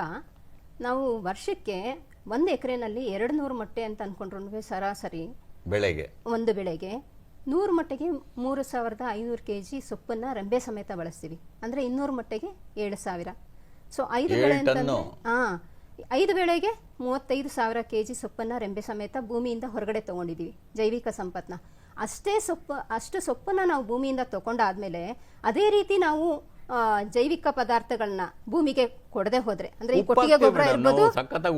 S2: ನಾವು ವರ್ಷಕ್ಕೆ ಒಂದು ಎಕರೆನಲ್ಲಿ ಎರಡು ನೂರು ಮೊಟ್ಟೆ ಅಂತ ಅನ್ಕೊಂಡ್ರು ಸರಾಸರಿ.
S1: ಬೆಳೆಗೆ.
S2: ಒಂದು ಬೆಳೆಗೆ. ನೂರು ಮೊಟ್ಟೆಗೆ ಮೂರು ಸಾವಿರದ ಐನೂರು ಕೆ ಜಿ ಸೊಪ್ಪನ್ನ ರೆಂಬೆ ಸಮೇತ ಬಳಸ್ತೀವಿ. ಅಂದ್ರೆ ಇನ್ನೂರು ಮೊಟ್ಟೆಗೆ ಏಳು ಸಾವಿರ. ಸೊ ಐದು ಬೆಳೆ ಹಾ ಐದು ಬೆಳೆಗೆ ಮೂವತ್ತೈದು ಸಾವಿರ ಕೆ ಜಿ ಸೊಪ್ಪನ್ನ ರೆಂಬೆ ಸಮೇತ ಭೂಮಿಯಿಂದ ಹೊರಗಡೆ ತೊಗೊಂಡಿದ್ದೀವಿ ಜೈವಿಕ ಸಂಪತ್ನ. ಅಷ್ಟೇ ಸೊಪ್ಪು ಅಷ್ಟು ಸೊಪ್ಪನ್ನ ನಾವು ಭೂಮಿಯಿಂದ ತೊಗೊಂಡಾದ್ಮೇಲೆ ಅದೇ ರೀತಿ ನಾವು ಜೈವಿಕ ಪದಾರ್ಥಗಳನ್ನ ಭೂಮಿಗೆ ಕೊಡದೆ ಹೋದ್ರೆ ಅಂದ್ರೆ ಈ ಕೊಟ್ಟಿಗೆ ಗೊಬ್ಬರ ಇರ್ಬೋದು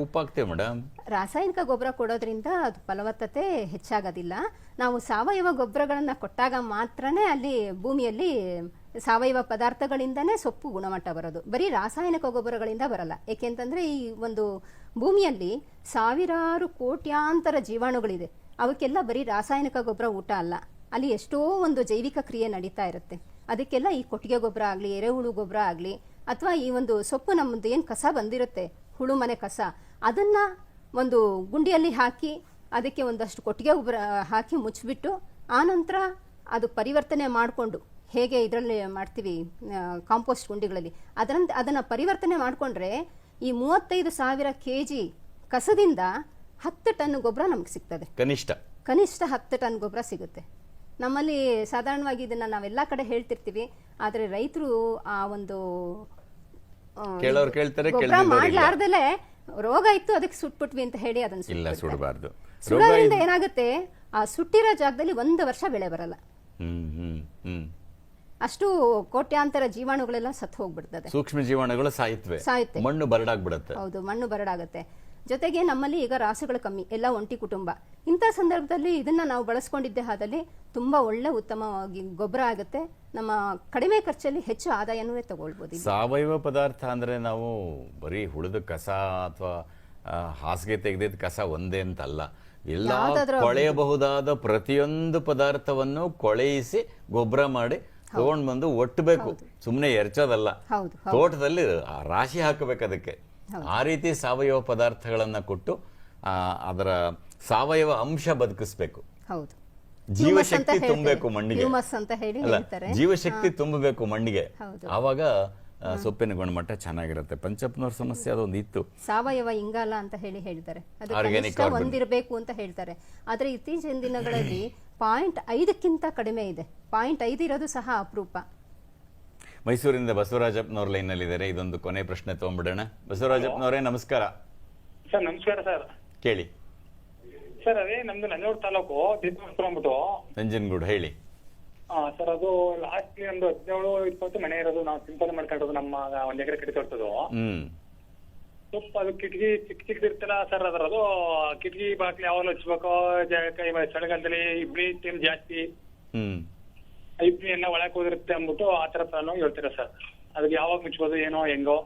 S1: ಉಪ್ಪಾಗ್ತೇವೆ ಮೇಡಮ್.
S2: ರಾಸಾಯನಿಕ ಗೊಬ್ಬರ ಕೊಡೋದ್ರಿಂದ ಅದು ಫಲವತ್ತತೆ ಹೆಚ್ಚಾಗೋದಿಲ್ಲ. ನಾವು ಸಾವಯವ ಗೊಬ್ಬರಗಳನ್ನ ಕೊಟ್ಟಾಗ ಮಾತ್ರನೇ ಅಲ್ಲಿ ಭೂಮಿಯಲ್ಲಿ ಸಾವಯವ ಪದಾರ್ಥಗಳಿಂದನೇ ಸೊಪ್ಪು ಗುಣಮಟ್ಟ ಬರೋದು. ಬರೀ ರಾಸಾಯನಿಕ ಗೊಬ್ಬರಗಳಿಂದ ಬರಲ್ಲ. ಏಕೆಂತಂದ್ರೆ ಈ ಒಂದು ಭೂಮಿಯಲ್ಲಿ ಸಾವಿರಾರು ಕೋಟ್ಯಾಂತರ ಜೀವಾಣುಗಳಿದೆ. ಅವಕ್ಕೆಲ್ಲ ಬರೀ ರಾಸಾಯನಿಕ ಗೊಬ್ಬರ ಊಟ ಅಲ್ಲ. ಅಲ್ಲಿ ಎಷ್ಟೋ ಒಂದು ಜೈವಿಕ ಕ್ರಿಯೆ ನಡೀತಾ ಇರುತ್ತೆ. ಅದಕ್ಕೆಲ್ಲ ಈ ಕೊಟ್ಟಿಗೆ ಗೊಬ್ಬರ ಆಗಲಿ, ಎರೆಹುಳು ಗೊಬ್ಬರ ಆಗಲಿ, ಅಥವಾ ಈ ಒಂದು ಸೊಪ್ಪು ನಮ್ಮದು ಏನು ಕಸ ಬಂದಿರುತ್ತೆ, ಹುಳು ಮನೆ ಕಸ, ಅದನ್ನು ಒಂದು ಗುಂಡಿಯಲ್ಲಿ ಹಾಕಿ, ಅದಕ್ಕೆ ಒಂದಷ್ಟು ಕೊಟ್ಟಿಗೆ ಗೊಬ್ಬರ ಹಾಕಿ ಮುಚ್ಚಿಬಿಟ್ಟು, ಆನಂತರ ಅದು ಪರಿವರ್ತನೆ ಮಾಡಿಕೊಂಡು ಹೇಗೆ ಇದರಲ್ಲಿ ಮಾಡ್ತೀವಿ ಕಾಂಪೋಸ್ಟ್ ಗುಂಡಿಗಳಲ್ಲಿ. ಅದರಂತ ಅದನ್ನು ಪರಿವರ್ತನೆ ಮಾಡಿಕೊಂಡ್ರೆ ಈ ಮೂವತ್ತೈದು ಸಾವಿರ ಕೆ ಜಿ ಕಸದಿಂದ ಹತ್ತು ಟನ್ ಗೊಬ್ಬರ ನಮಗೆ ಸಿಗ್ತದೆ.
S1: ಕನಿಷ್ಠ.
S2: ಕನಿಷ್ಠ ಹತ್ತು ಟನ್ ಗೊಬ್ಬರ ಸಿಗುತ್ತೆ. ನಮ್ಮಲ್ಲಿ ಸಾಧಾರಣವಾಗಿ ಇದನ್ನ ನಾವೆಲ್ಲ ಕಡೆ ಹೇಳ್ತಿರ್ತೀವಿ ಆದರೆ ರೈತರು ಆ ಒಂದು ಗೊಬ್ಬರ ಮಾಡ್ಲಾರ್ದಲೆ ರೋಗ ಇತ್ತು ಅದಕ್ಕೆ ಸುಟ್ಬಿಟ್ವಿ ಅಂತ ಹೇಳಿ ಅದನ್ನ.
S1: ಸುಡಬಾರ್ದು.
S2: ಸುಡೋದ್ರಿಂದ ಏನಾಗುತ್ತೆ ಆ ಸುಟ್ಟಿರೋ ಜಾಗದಲ್ಲಿ ಒಂದು ವರ್ಷ ಬೆಳೆ ಬರಲ್ಲ. ಅಷ್ಟು ಕೋಟ್ಯಾಂತರ ಜೀವಾಣುಗಳೆಲ್ಲ ಸತ್ತು ಹೋಗ್ಬಿಡ್ತದೆ.
S1: ಸೂಕ್ಷ್ಮ ಜೀವಾಣುಗಳು ಸಾಯುತ್ತವೆ.
S2: ಸಾಯುತ್ತೆ.
S1: ಮಣ್ಣು ಬರಡಾಗ್ಬಿಡುತ್ತೆ.
S2: ಹೌದು ಮಣ್ಣು ಬರಡಾಗುತ್ತೆ. ಜೊತೆಗೆ ನಮ್ಮಲ್ಲಿ ಈಗ ರಾಸುಗಳು ಕಮ್ಮಿ ಎಲ್ಲ ಒಂಟಿ ಕುಟುಂಬ. ಇಂಥ ಸಂದರ್ಭದಲ್ಲಿ ಇದನ್ನ ನಾವು ಬಳಸ್ಕೊಂಡಿದ್ದೆ ಆದಲ್ಲಿ ತುಂಬಾ ಒಳ್ಳೆ ಉತ್ತಮವಾಗಿ ಗೊಬ್ಬರ ಆಗುತ್ತೆ. ನಮ್ಮ ಕಡಿಮೆ ಖರ್ಚಲ್ಲಿ ಹೆಚ್ಚು ಆದಾಯನೂ ತಗೊಳ್ಬೋದು
S1: ಸಾವಯವ ಪದಾರ್ಥ ಅಂದ್ರೆ ನಾವು ಬರೀ ಹುಳಿದ ಕಸ ಅಥವಾ ಹಾಸಿಗೆ ತೆಗೆದಿದ್ದ ಕಸ ಒಂದೇ ಅಂತಲ್ಲ. ಎಲ್ಲ ಕೊಳೆಯಬಹುದಾದ ಪ್ರತಿಯೊಂದು ಪದಾರ್ಥವನ್ನು ಕೊಳೆಯಿಸಿ ಗೊಬ್ಬರ ಮಾಡಿ ತಗೊಂಡ್ ಬಂದು ಒಟ್ಟಬೇಕು. ಸುಮ್ಮನೆ ಎರ್ಚೋದಲ್ಲ. ತೋಟದಲ್ಲಿ ರಾಶಿ ಹಾಕಬೇಕು ಅದಕ್ಕೆ. ಆ ರೀತಿ ಸಾವಯವ ಪದಾರ್ಥಗಳನ್ನ ಕೊಟ್ಟು ಅದರ ಸಾವಯವ ಅಂಶ ಬದುಕಿಸ್ಬೇಕು. ಜೀವಶಕ್ತಿ ತುಂಬಬೇಕು ಮಣ್ಣಿಗೆ. ಜೀವಶಕ್ತಿ ತುಂಬಬೇಕು ಮಣ್ಣಿಗೆ. ಆವಾಗ ಸೊಪ್ಪಿನ ಗುಣಮಟ್ಟ ಚೆನ್ನಾಗಿರುತ್ತೆ. ಪಂಚಪ್ನವ್ರ ಸಮಸ್ಯೆ ಅದೊಂದು ಇತ್ತು.
S2: ಸಾವಯವ ಇಂಗಾಲ ಅಂತ ಹೇಳಿ ಹೇಳ್ತಾರೆ ಅದು ಒಂದಿರಬೇಕು ಅಂತ ಹೇಳ್ತಾರೆ. ಆದ್ರೆ ಇತ್ತೀಚಿನ ದಿನಗಳಲ್ಲಿ ಪಾಯಿಂಟ್ ಐದಕ್ಕಿಂತ ಕಡಿಮೆ ಇದೆ. ಪಾಯಿಂಟ್ ಐದು ಇರೋದು ಸಹ ಅಪರೂಪ.
S1: ಮೈಸೂರಿಂದ ಬಸವರಾಜಪ್ಪನವ್ರ ಲೈನ್ನಲ್ಲಿದ್ದಾರೆ ಇದೊಂದು ಕೊನೆ ಪ್ರಶ್ನೆ ತಗೊಂಡ್ಬಿಡೋಣ. ಬಸವರಾಜಪ್ಪನವರೇ ನಮಸ್ಕಾರ.
S5: ಸರ್ ನಮಸ್ಕಾರ ಸರ್.
S1: ಕೇಳಿ.
S5: ಸರ್ ಅದೇ ನಮ್ದು ನಂಜನಗೂಡು ತಾಲೂಕು ಅಂದ್ಬಿಟ್ಟು.
S1: ನಂಜನಗೂಡು ಹೇಳಿ.
S5: ಆ, ಸರ್ ಅದು ಲಾಸ್ಟ್ ಒಂದು ಹದಿನೇಳು ಇಪ್ಪತ್ತು ಮನೆ ಇರೋದು ನಾವು ಸಿಂಪಲ್ ಮಾಡ್ಕೊಂಡಿರೋದು ನಮ್ಮ ಒಂದ್ ಎಕರೆ ಕಡೆ ತೋರ್ತದು
S1: ಹ್ಮ್.
S5: ಸ್ವಲ್ಪ ಅದು ಕಿಟಕಿ ಚಿಕ್ಕ ಚಿಕ್ಕದಿರ್ತಲ್ಲ ಸರ್ ಅದ್ರ ಅದು ಕಿಟಕಿ ಬಾಕ್ಲಿ ಯಾವಾಗ ಹಚ್ಬೇಕು. ಕೈ ಚಳಿಗಾಲದಲ್ಲಿ ಇಬ್ರಿ ಟೈಮ್ ಜಾಸ್ತಿ
S1: ಹ್ಮ್.
S5: ಎಲ್ಲ ಒಳಕ್ ಹೋಗಿರುತ್ತೆ ಅಂದ್ಬಿಟ್ಟು ಆ ತರ ಪ್ಲಾನು ಹೇಳ್ತೀರಾ ಸರ್? ಅದಕ್ಕೆ ಯಾವಾಗ ಮುಚ್ಬೋದು ಏನೋ ಹೆಂಗೋ?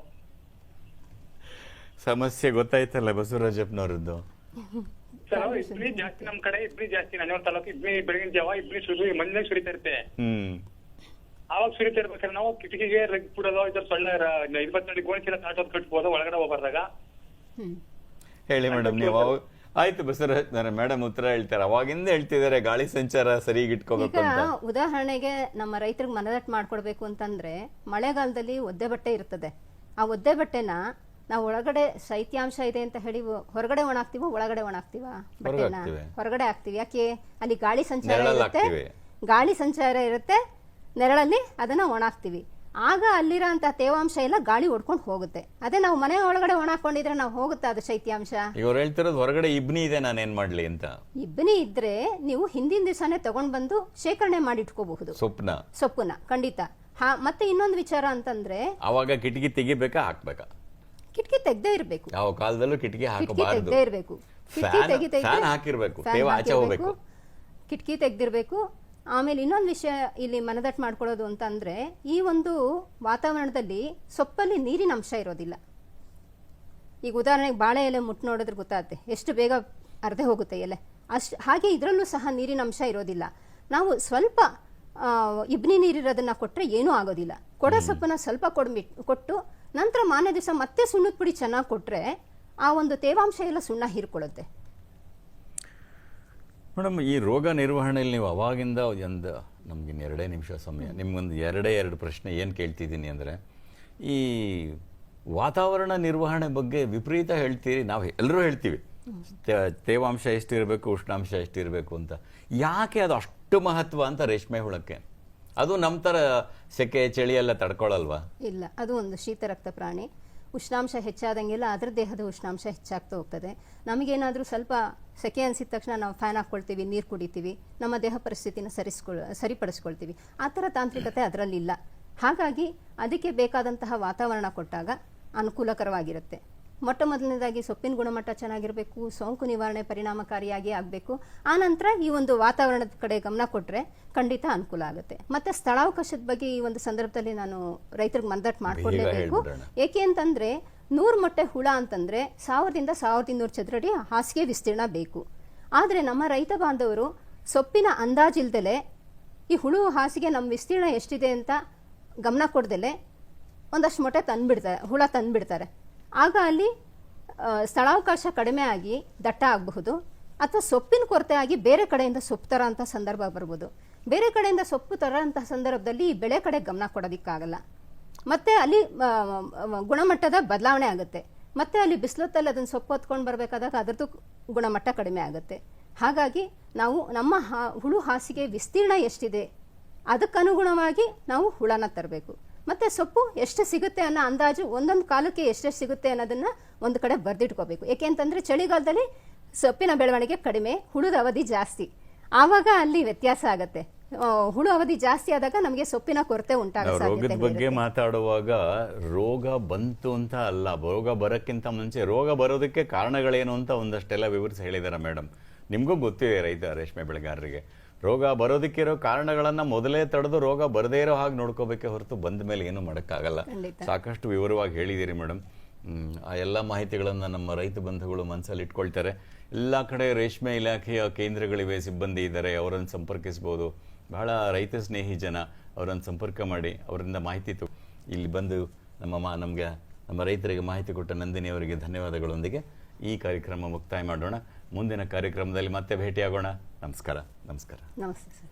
S1: ಸಮಸ್ಯೆ ಗೊತ್ತಾಯ್ತಲ್ಲ ಬಸವರಾಜಪ್ಪನವ್ರದ್ದು.
S5: ಸರ್ ಜಾಸ್ತಿ ನಮ್ ಕಡೆ ಇಬ್ರಿ ಜಾಸ್ತಿ ನಂಜನಗೂಡು ತಾಲೂಕು ಇಬ್ಬರಿ ಬೆಳಗಿನ ಜಾವ ಇಬ್ರಿ ಸುರಿ ಮಂಜಿನಾಗ ಸುರಿತಾ ಇರುತ್ತೆ.
S1: ಹ್ಮ್.
S5: ಆವಾಗ ಸುರಿತಾ ಇರ್ಬೇಕಾದ್ರೆ ನಾವು ಕಿಟಕಿಗೆ ರೆಗ್ ಬಿಡೋದು ಇದ್ರ ಸೊಳ್ಳೆ ಇಪ್ಪತ್ತೆರಡು ಗೋಣಿಚೀಲ ತಾಟೋದ್ ಕಟ್ಬೋದು ಒಳಗಡೆ ಹೋಗ್ಬಾರ್ದಾಗ.
S2: ಹ್ಮ್.
S1: ಹೇಳಿ ಮೇಡಮ್ ನೀವು ಆಯ್ತು ಬಸವರಾಜ್ ಮೇಡಮ್ ಉತ್ತರ ಹೇಳ್ತಾರೆ. ಅವಾಗಿಂದ ಹೇಳ್ತಿದ್ದಾರೆ ಗಾಳಿ ಸಂಚಾರ ಸರಿಯಾಗಿ ಇಟ್ಕೋಬೇಕು
S2: ಈಗ ಉದಾಹರಣೆಗೆ ನಮ್ಮ ರೈತರಿಗೆ ಮನದಟ್ಟು ಮಾಡ್ಕೊಡ್ಬೇಕು ಅಂತಂದ್ರೆ ಮಳೆಗಾಲದಲ್ಲಿ ಒದ್ದೆ ಬಟ್ಟೆ ಇರ್ತದೆ. ಆ ಒದ್ದೆ ಬಟ್ಟೆನ ನಾವು ಒಳಗಡೆ ಶೈತ್ಯಾಂಶ ಇದೆ ಅಂತ ಹೇಳಿ ಹೊರಗಡೆ ಒಣಾಗ್ತೀವೋ ಒಳಗಡೆ ಒಣಾಗ್ತೀವ ಬಟ್ಟೆನ. ಹೊರಗಡೆ ಹಾಕ್ತಿವಿ. ಯಾಕೆ? ಅಲ್ಲಿ ಗಾಳಿ ಸಂಚಾರ ಇರುತ್ತೆ. ಗಾಳಿ ಸಂಚಾರ ಇರುತ್ತೆ. ನೆರಳಲ್ಲಿ ಅದನ್ನ ಒಣಾಕ್ತೀವಿ. ಆಗ ಅಲ್ಲಿರೋಂಥ ತೇವಾಂಶ ಎಲ್ಲ ಗಾಳಿ ಹೊಡ್ಕೊಂಡು ಹೋಗುತ್ತೆ. ಅದೇ ನಾವು ಮನೆ ಒಳಗಡೆ ಒಣಾಕೊಂಡಿದ್ರೆ ನಾವು ಹೋಗುತ್ತಾ ಅದು ಶೈತ್ಯಾಂಶ?
S1: ಇವ್ರು ಹೇಳ್ತಿರೋದು ಹೊರಗಡೆ ಇಬ್ನಿ ಇದೆ ನಾನು ಏನ್ ಮಾಡ್ಲಿ ಅಂತ.
S2: ಇಬ್ಬನಿ ಇದ್ರೆ ನೀವು ಹಿಂದಿನ ದಿವಸನೇ ತಗೊಂಡ್ ಬಂದು ಶೇಖರಣೆ ಮಾಡಿ ಇಟ್ಕೋಬಹುದು.
S1: ಸೊಪ್ಪನ
S2: ಸೊಪ್ಪುನ ಖಂಡಿತ. ಹಾ ಮತ್ತೆ ಇನ್ನೊಂದು ವಿಚಾರ ಅಂತಂದ್ರೆ
S1: ಅವಾಗ ಕಿಟಕಿ ತೆಗಿಬೇಕಾ ಹಾಕ್ಬೇಕಾ?
S2: ಕಿಟಕಿ ತೆಗ್ದೇ ಇರಬೇಕು.
S1: ಯಾವ ಕಾಲದಲ್ಲೂ ಕಿಟಕಿ
S2: ಕಿಟಕಿ
S1: ಹಾಕಬಾರ್ದು.
S2: ತೆಗ್ದೇ ಇರಬೇಕು. ಕಿಟಕಿ
S1: ಫ್ಯಾನ್
S2: ತೆಗ್ದೇ
S1: ಫ್ಯಾನ್ ಹಾಕಿರ್ಬೇಕು. ತೇವ ಆಚೆ. ಹೋಗ್ಬೇಕು.
S2: ಕಿಟಕಿ ತೆಗ್ದಿರ್ಬೇಕು. ಆಮೇಲೆ ಇನ್ನೊಂದು ವಿಷಯ ಇಲ್ಲಿ ಮನದಟ್ಟು ಮಾಡ್ಕೊಳ್ಳೋದು ಅಂತಂದರೆ ಈ ಒಂದು ವಾತಾವರಣದಲ್ಲಿ ಸೊಪ್ಪಲ್ಲಿ ನೀರಿನ ಅಂಶ ಇರೋದಿಲ್ಲ. ಈಗ ಉದಾಹರಣೆಗೆ ಬಾಳೆ ಎಲೆ ಮುಟ್ಟು ನೋಡಿದ್ರೆ ಗೊತ್ತಾಗುತ್ತೆ ಎಷ್ಟು ಬೇಗ ಅರ್ಧೆ ಹೋಗುತ್ತೆ ಎಲೆ. ಅಷ್ಟು ಹಾಗೆ ಇದರಲ್ಲೂ ಸಹ ನೀರಿನ ಅಂಶ ಇರೋದಿಲ್ಲ. ನಾವು ಸ್ವಲ್ಪ ಇಬ್ನಿ ನೀರಿರೋದನ್ನು ಕೊಟ್ಟರೆ ಏನೂ ಆಗೋದಿಲ್ಲ. ಕೊಡೋ ಸೊಪ್ಪನ್ನು ಸ್ವಲ್ಪ ಕೊಡ್ಬಿಟ್ಟು ಕೊಟ್ಟು ನಂತರ ಮಾನ್ಯ ದಿವಸ ಮತ್ತೆ ಸುಣ್ಣದ ಪುಡಿ ಚೆನ್ನಾಗಿ ಕೊಟ್ಟರೆ ಆ ಒಂದು ತೇವಾಂಶ ಎಲ್ಲ ಸುಣ್ಣ ಹೀರ್ಕೊಳ್ಳುತ್ತೆ.
S1: ಮೇಡಮ್ ಈ ರೋಗ ನಿರ್ವಹಣೆಯಲ್ಲಿ ನೀವು ಅವಾಗಿಂದ ಒಂದು ನಮ್ಗಿನ್ನು ಎರಡೇ ನಿಮಿಷ ಸಮಯ ನಿಮ್ಗೊಂದು ಎರಡೇ ಎರಡು ಪ್ರಶ್ನೆ ಏನು ಕೇಳ್ತಿದ್ದೀನಿ ಅಂದರೆ ಈ ವಾತಾವರಣ ನಿರ್ವಹಣೆ ಬಗ್ಗೆ ವಿಪರೀತ ಹೇಳ್ತೀರಿ ನಾವು ಎಲ್ಲರೂ ಹೇಳ್ತೀವಿ. ತೇವಾಂಶ ಎಷ್ಟಿರಬೇಕು ಉಷ್ಣಾಂಶ ಎಷ್ಟಿರಬೇಕು ಅಂತ. ಯಾಕೆ ಅದು ಅಷ್ಟು ಮಹತ್ವ ಅಂತ ರೇಷ್ಮೆ ಹುಳಕ್ಕೆ? ಅದು ನಮ್ಮ ಥರ ಸೆಕೆ ಚಳಿ ಎಲ್ಲ ತಡ್ಕೊಳಲ್ವಾ?
S2: ಇಲ್ಲ ಅದು ಒಂದು ಶೀತ ರಕ್ತ ಪ್ರಾಣಿ. ಉಷ್ಣಾಂಶ ಹೆಚ್ಚಾದಂಗೆಲ್ಲ ಅದರ ದೇಹದ ಉಷ್ಣಾಂಶ ಹೆಚ್ಚಾಗ್ತಾ ಹೋಗ್ತದೆ. ನಮಗೇನಾದರೂ ಸ್ವಲ್ಪ ಸೆಕೆ ಅನಿಸಿದ ತಕ್ಷಣ ನಾವು ಫ್ಯಾನ್ ಹಾಕ್ಕೊಳ್ತೀವಿ, ನೀರು ಕುಡಿತೀವಿ, ನಮ್ಮ ದೇಹ ಪರಿಸ್ಥಿತಿನ ಸರಿಸ್ಕೊಳ್, ಸರಿಪಡಿಸ್ಕೊಳ್ತೀವಿ. ಆ ಥರ ತಾಂತ್ರಿಕತೆ ಅದರಲ್ಲಿಲ್ಲ. ಹಾಗಾಗಿ ಅದಕ್ಕೆ ಬೇಕಾದಂತಹ ವಾತಾವರಣ ಕೊಟ್ಟಾಗ ಅನುಕೂಲಕರವಾಗಿರುತ್ತೆ. ಮೊಟ್ಟ ಮೊದಲನೇದಾಗಿ ಸೊಪ್ಪಿನ ಗುಣಮಟ್ಟ ಚೆನ್ನಾಗಿರಬೇಕು ಸೋಂಕು ನಿವಾರಣೆ ಪರಿಣಾಮಕಾರಿಯಾಗಿ ಆಗಬೇಕು. ಆನಂತರ ಈ ಒಂದು ವಾತಾವರಣದ ಕಡೆ ಗಮನ ಕೊಟ್ಟರೆ ಖಂಡಿತ ಅನುಕೂಲ ಆಗುತ್ತೆ. ಮತ್ತೆ ಸ್ಥಳಾವಕಾಶದ ಬಗ್ಗೆ ಈ ಒಂದು ಸಂದರ್ಭದಲ್ಲಿ ನಾನು ರೈತರಿಗೆ ಮಾಡ್ಕೊಡ್ಲೇಬೇಕು.
S1: ಹೇಳ್ಬಿಡೋಣ.
S2: ಏಕೆ ಅಂತಂದ್ರೆ ನೂರು ಮೊಟ್ಟೆ ಹುಳ ಅಂತಂದ್ರೆ ಸಾವಿರದಿಂದ ಸಾವಿರದ ಇನ್ನೂರು ಚದರಡಿ ಹಾಸಿಗೆ ವಿಸ್ತೀರ್ಣ ಬೇಕು. ಆದರೆ ನಮ್ಮ ರೈತ ಬಾಂಧವರು ಸೊಪ್ಪಿನ ಅಂದಾಜಿಲ್ದಲೆ ಈ ಹುಳು ಹಾಸಿಗೆ ನಮ್ಮ ವಿಸ್ತೀರ್ಣ ಎಷ್ಟಿದೆ ಅಂತ ಗಮನ ಕೊಡ್ದಲೆ ಒಂದಷ್ಟು ಮೊಟ್ಟೆ ತಂದ್ಬಿಡ್ತಾರೆ ಹುಳ ತಂದ್ಬಿಡ್ತಾರೆ. ಆಗ ಅಲ್ಲಿ ಸ್ಥಳಾವಕಾಶ ಕಡಿಮೆ ಆಗಿ ದಟ್ಟ ಆಗಬಹುದು, ಅಥವಾ ಸೊಪ್ಪಿನ ಕೊರತೆ ಆಗಿ ಬೇರೆ ಕಡೆಯಿಂದ ಸೊಪ್ಪು ತರೋ ಅಂಥ ಸಂದರ್ಭ ಬರ್ಬೋದು. ಬೇರೆ ಕಡೆಯಿಂದ ಸೊಪ್ಪು ತರೋ ಅಂಥ ಸಂದರ್ಭದಲ್ಲಿ ಈ ಬೆಳೆ ಕಡೆ ಗಮನ ಕೊಡೋದಕ್ಕಾಗಲ್ಲ. ಮತ್ತೆ ಅಲ್ಲಿ ಗುಣಮಟ್ಟದ ಬದಲಾವಣೆ ಆಗುತ್ತೆ. ಮತ್ತೆ ಅಲ್ಲಿ ಬಿಸಿಲೊತ್ತಲ್ಲಿ ಅದನ್ನು ಸೊಪ್ಪು ಹೊತ್ಕೊಂಡು ಬರಬೇಕಾದಾಗ ಅದರದ್ದು ಗುಣಮಟ್ಟ ಕಡಿಮೆ ಆಗುತ್ತೆ. ಹಾಗಾಗಿ ನಾವು ನಮ್ಮ ಹಾ- ಹುಳು ಹಾಸಿಗೆ ವಿಸ್ತೀರ್ಣ ಎಷ್ಟಿದೆ, ಅದಕ್ಕನುಗುಣವಾಗಿ ನಾವು ಹುಳನ ತರಬೇಕು. ಮತ್ತೆ ಸೊಪ್ಪು ಎಷ್ಟು ಸಿಗುತ್ತೆ ಅನ್ನೋ ಅಂದಾಜು ಒಂದೊಂದು ಕಾಲಕ್ಕೆ ಎಷ್ಟೆಷ್ಟು ಸಿಗುತ್ತೆ ಅನ್ನೋದನ್ನ ಒಂದು ಕಡೆ ಬರೆದಿಟ್ಕೋಬೇಕು. ಏಕೆಂತಂದ್ರೆ ಚಳಿಗಾಲದಲ್ಲಿ ಸೊಪ್ಪಿನ ಬೆಳವಣಿಗೆ ಕಡಿಮೆ ಹುಳುದ ಅವಧಿ ಜಾಸ್ತಿ. ಆವಾಗ ಅಲ್ಲಿ ವ್ಯತ್ಯಾಸ ಆಗತ್ತೆ. ಹುಳು ಅವಧಿ ಜಾಸ್ತಿ ಆದಾಗ ನಮಗೆ ಸೊಪ್ಪಿನ ಕೊರತೆ
S1: ಉಂಟಾಗುತ್ತೆ ರೋಗದ ಬಗ್ಗೆ ಮಾತಾಡುವಾಗ ರೋಗ ಬಂತು ಅಂತ ಅಲ್ಲ ರೋಗ ಬರೋಕ್ಕಿಂತ ಮುಂಚೆ ರೋಗ ಬರೋದಕ್ಕೆ ಕಾರಣಗಳೇನು ಅಂತ ಒಂದಷ್ಟೆಲ್ಲ ವಿವರಿಸಿ ಹೇಳಿದ್ದಾರೆ ಮೇಡಮ್. ನಿಮಗೂ ಗೊತ್ತಿದೆ ರೈತ ರೇಷ್ಮೆ ಬೆಳೆಗಾರರಿಗೆ. ರೋಗ ಬರೋದಕ್ಕಿರೋ ಕಾರಣಗಳನ್ನ ಮೊದಲೇ ತಡೆದು ರೋಗ ಬರದೇ ಇರೋ ಹಾಗೆ ನೋಡ್ಕೋಬೇಕೆ ಹೊರತು ಬಂದ ಮೇಲೆ ಏನು ಮಾಡೋಕ್ಕಾಗಲ್ಲ. ಸಾಕಷ್ಟು ವಿವರವಾಗಿ ಹೇಳಿದ್ದೀರಿ ಮೇಡಮ್. ಆ ಎಲ್ಲ ಮಾಹಿತಿಗಳನ್ನು ನಮ್ಮ ರೈತ ಬಂಧುಗಳು ಮನಸ್ಸಲ್ಲಿ ಇಟ್ಕೊಳ್ತಾರೆ. ಎಲ್ಲ ಕಡೆ ರೇಷ್ಮೆ ಇಲಾಖೆಯ ಕೇಂದ್ರಗಳಿವೆ ಸಿಬ್ಬಂದಿ ಇದ್ದಾರೆ ಅವರನ್ನು ಸಂಪರ್ಕಿಸ್ಬೋದು. ಬಹಳ ರೈತ ಸ್ನೇಹಿ ಜನ ಅವರನ್ನು ಸಂಪರ್ಕ ಮಾಡಿ ಅವರಿಂದ ಮಾಹಿತಿ ತು ಇಲ್ಲಿ ಬಂದು ನಮ್ಮ ಮಾ ನಮಗೆ ನಮ್ಮ ರೈತರಿಗೆ ಮಾಹಿತಿ ಕೊಟ್ಟ ನಂದಿನಿ ಅವರಿಗೆ ಧನ್ಯವಾದಗಳೊಂದಿಗೆ ಈ ಕಾರ್ಯಕ್ರಮ ಮುಕ್ತಾಯ ಮಾಡೋಣ. ಮುಂದಿನ ಕಾರ್ಯಕ್ರಮದಲ್ಲಿ ಮತ್ತೆ ಭೇಟಿಯಾಗೋಣ. ನಮಸ್ಕಾರ ನಮಸ್ಕಾರ.
S2: ನಮಸ್ತೆ ಸರ್.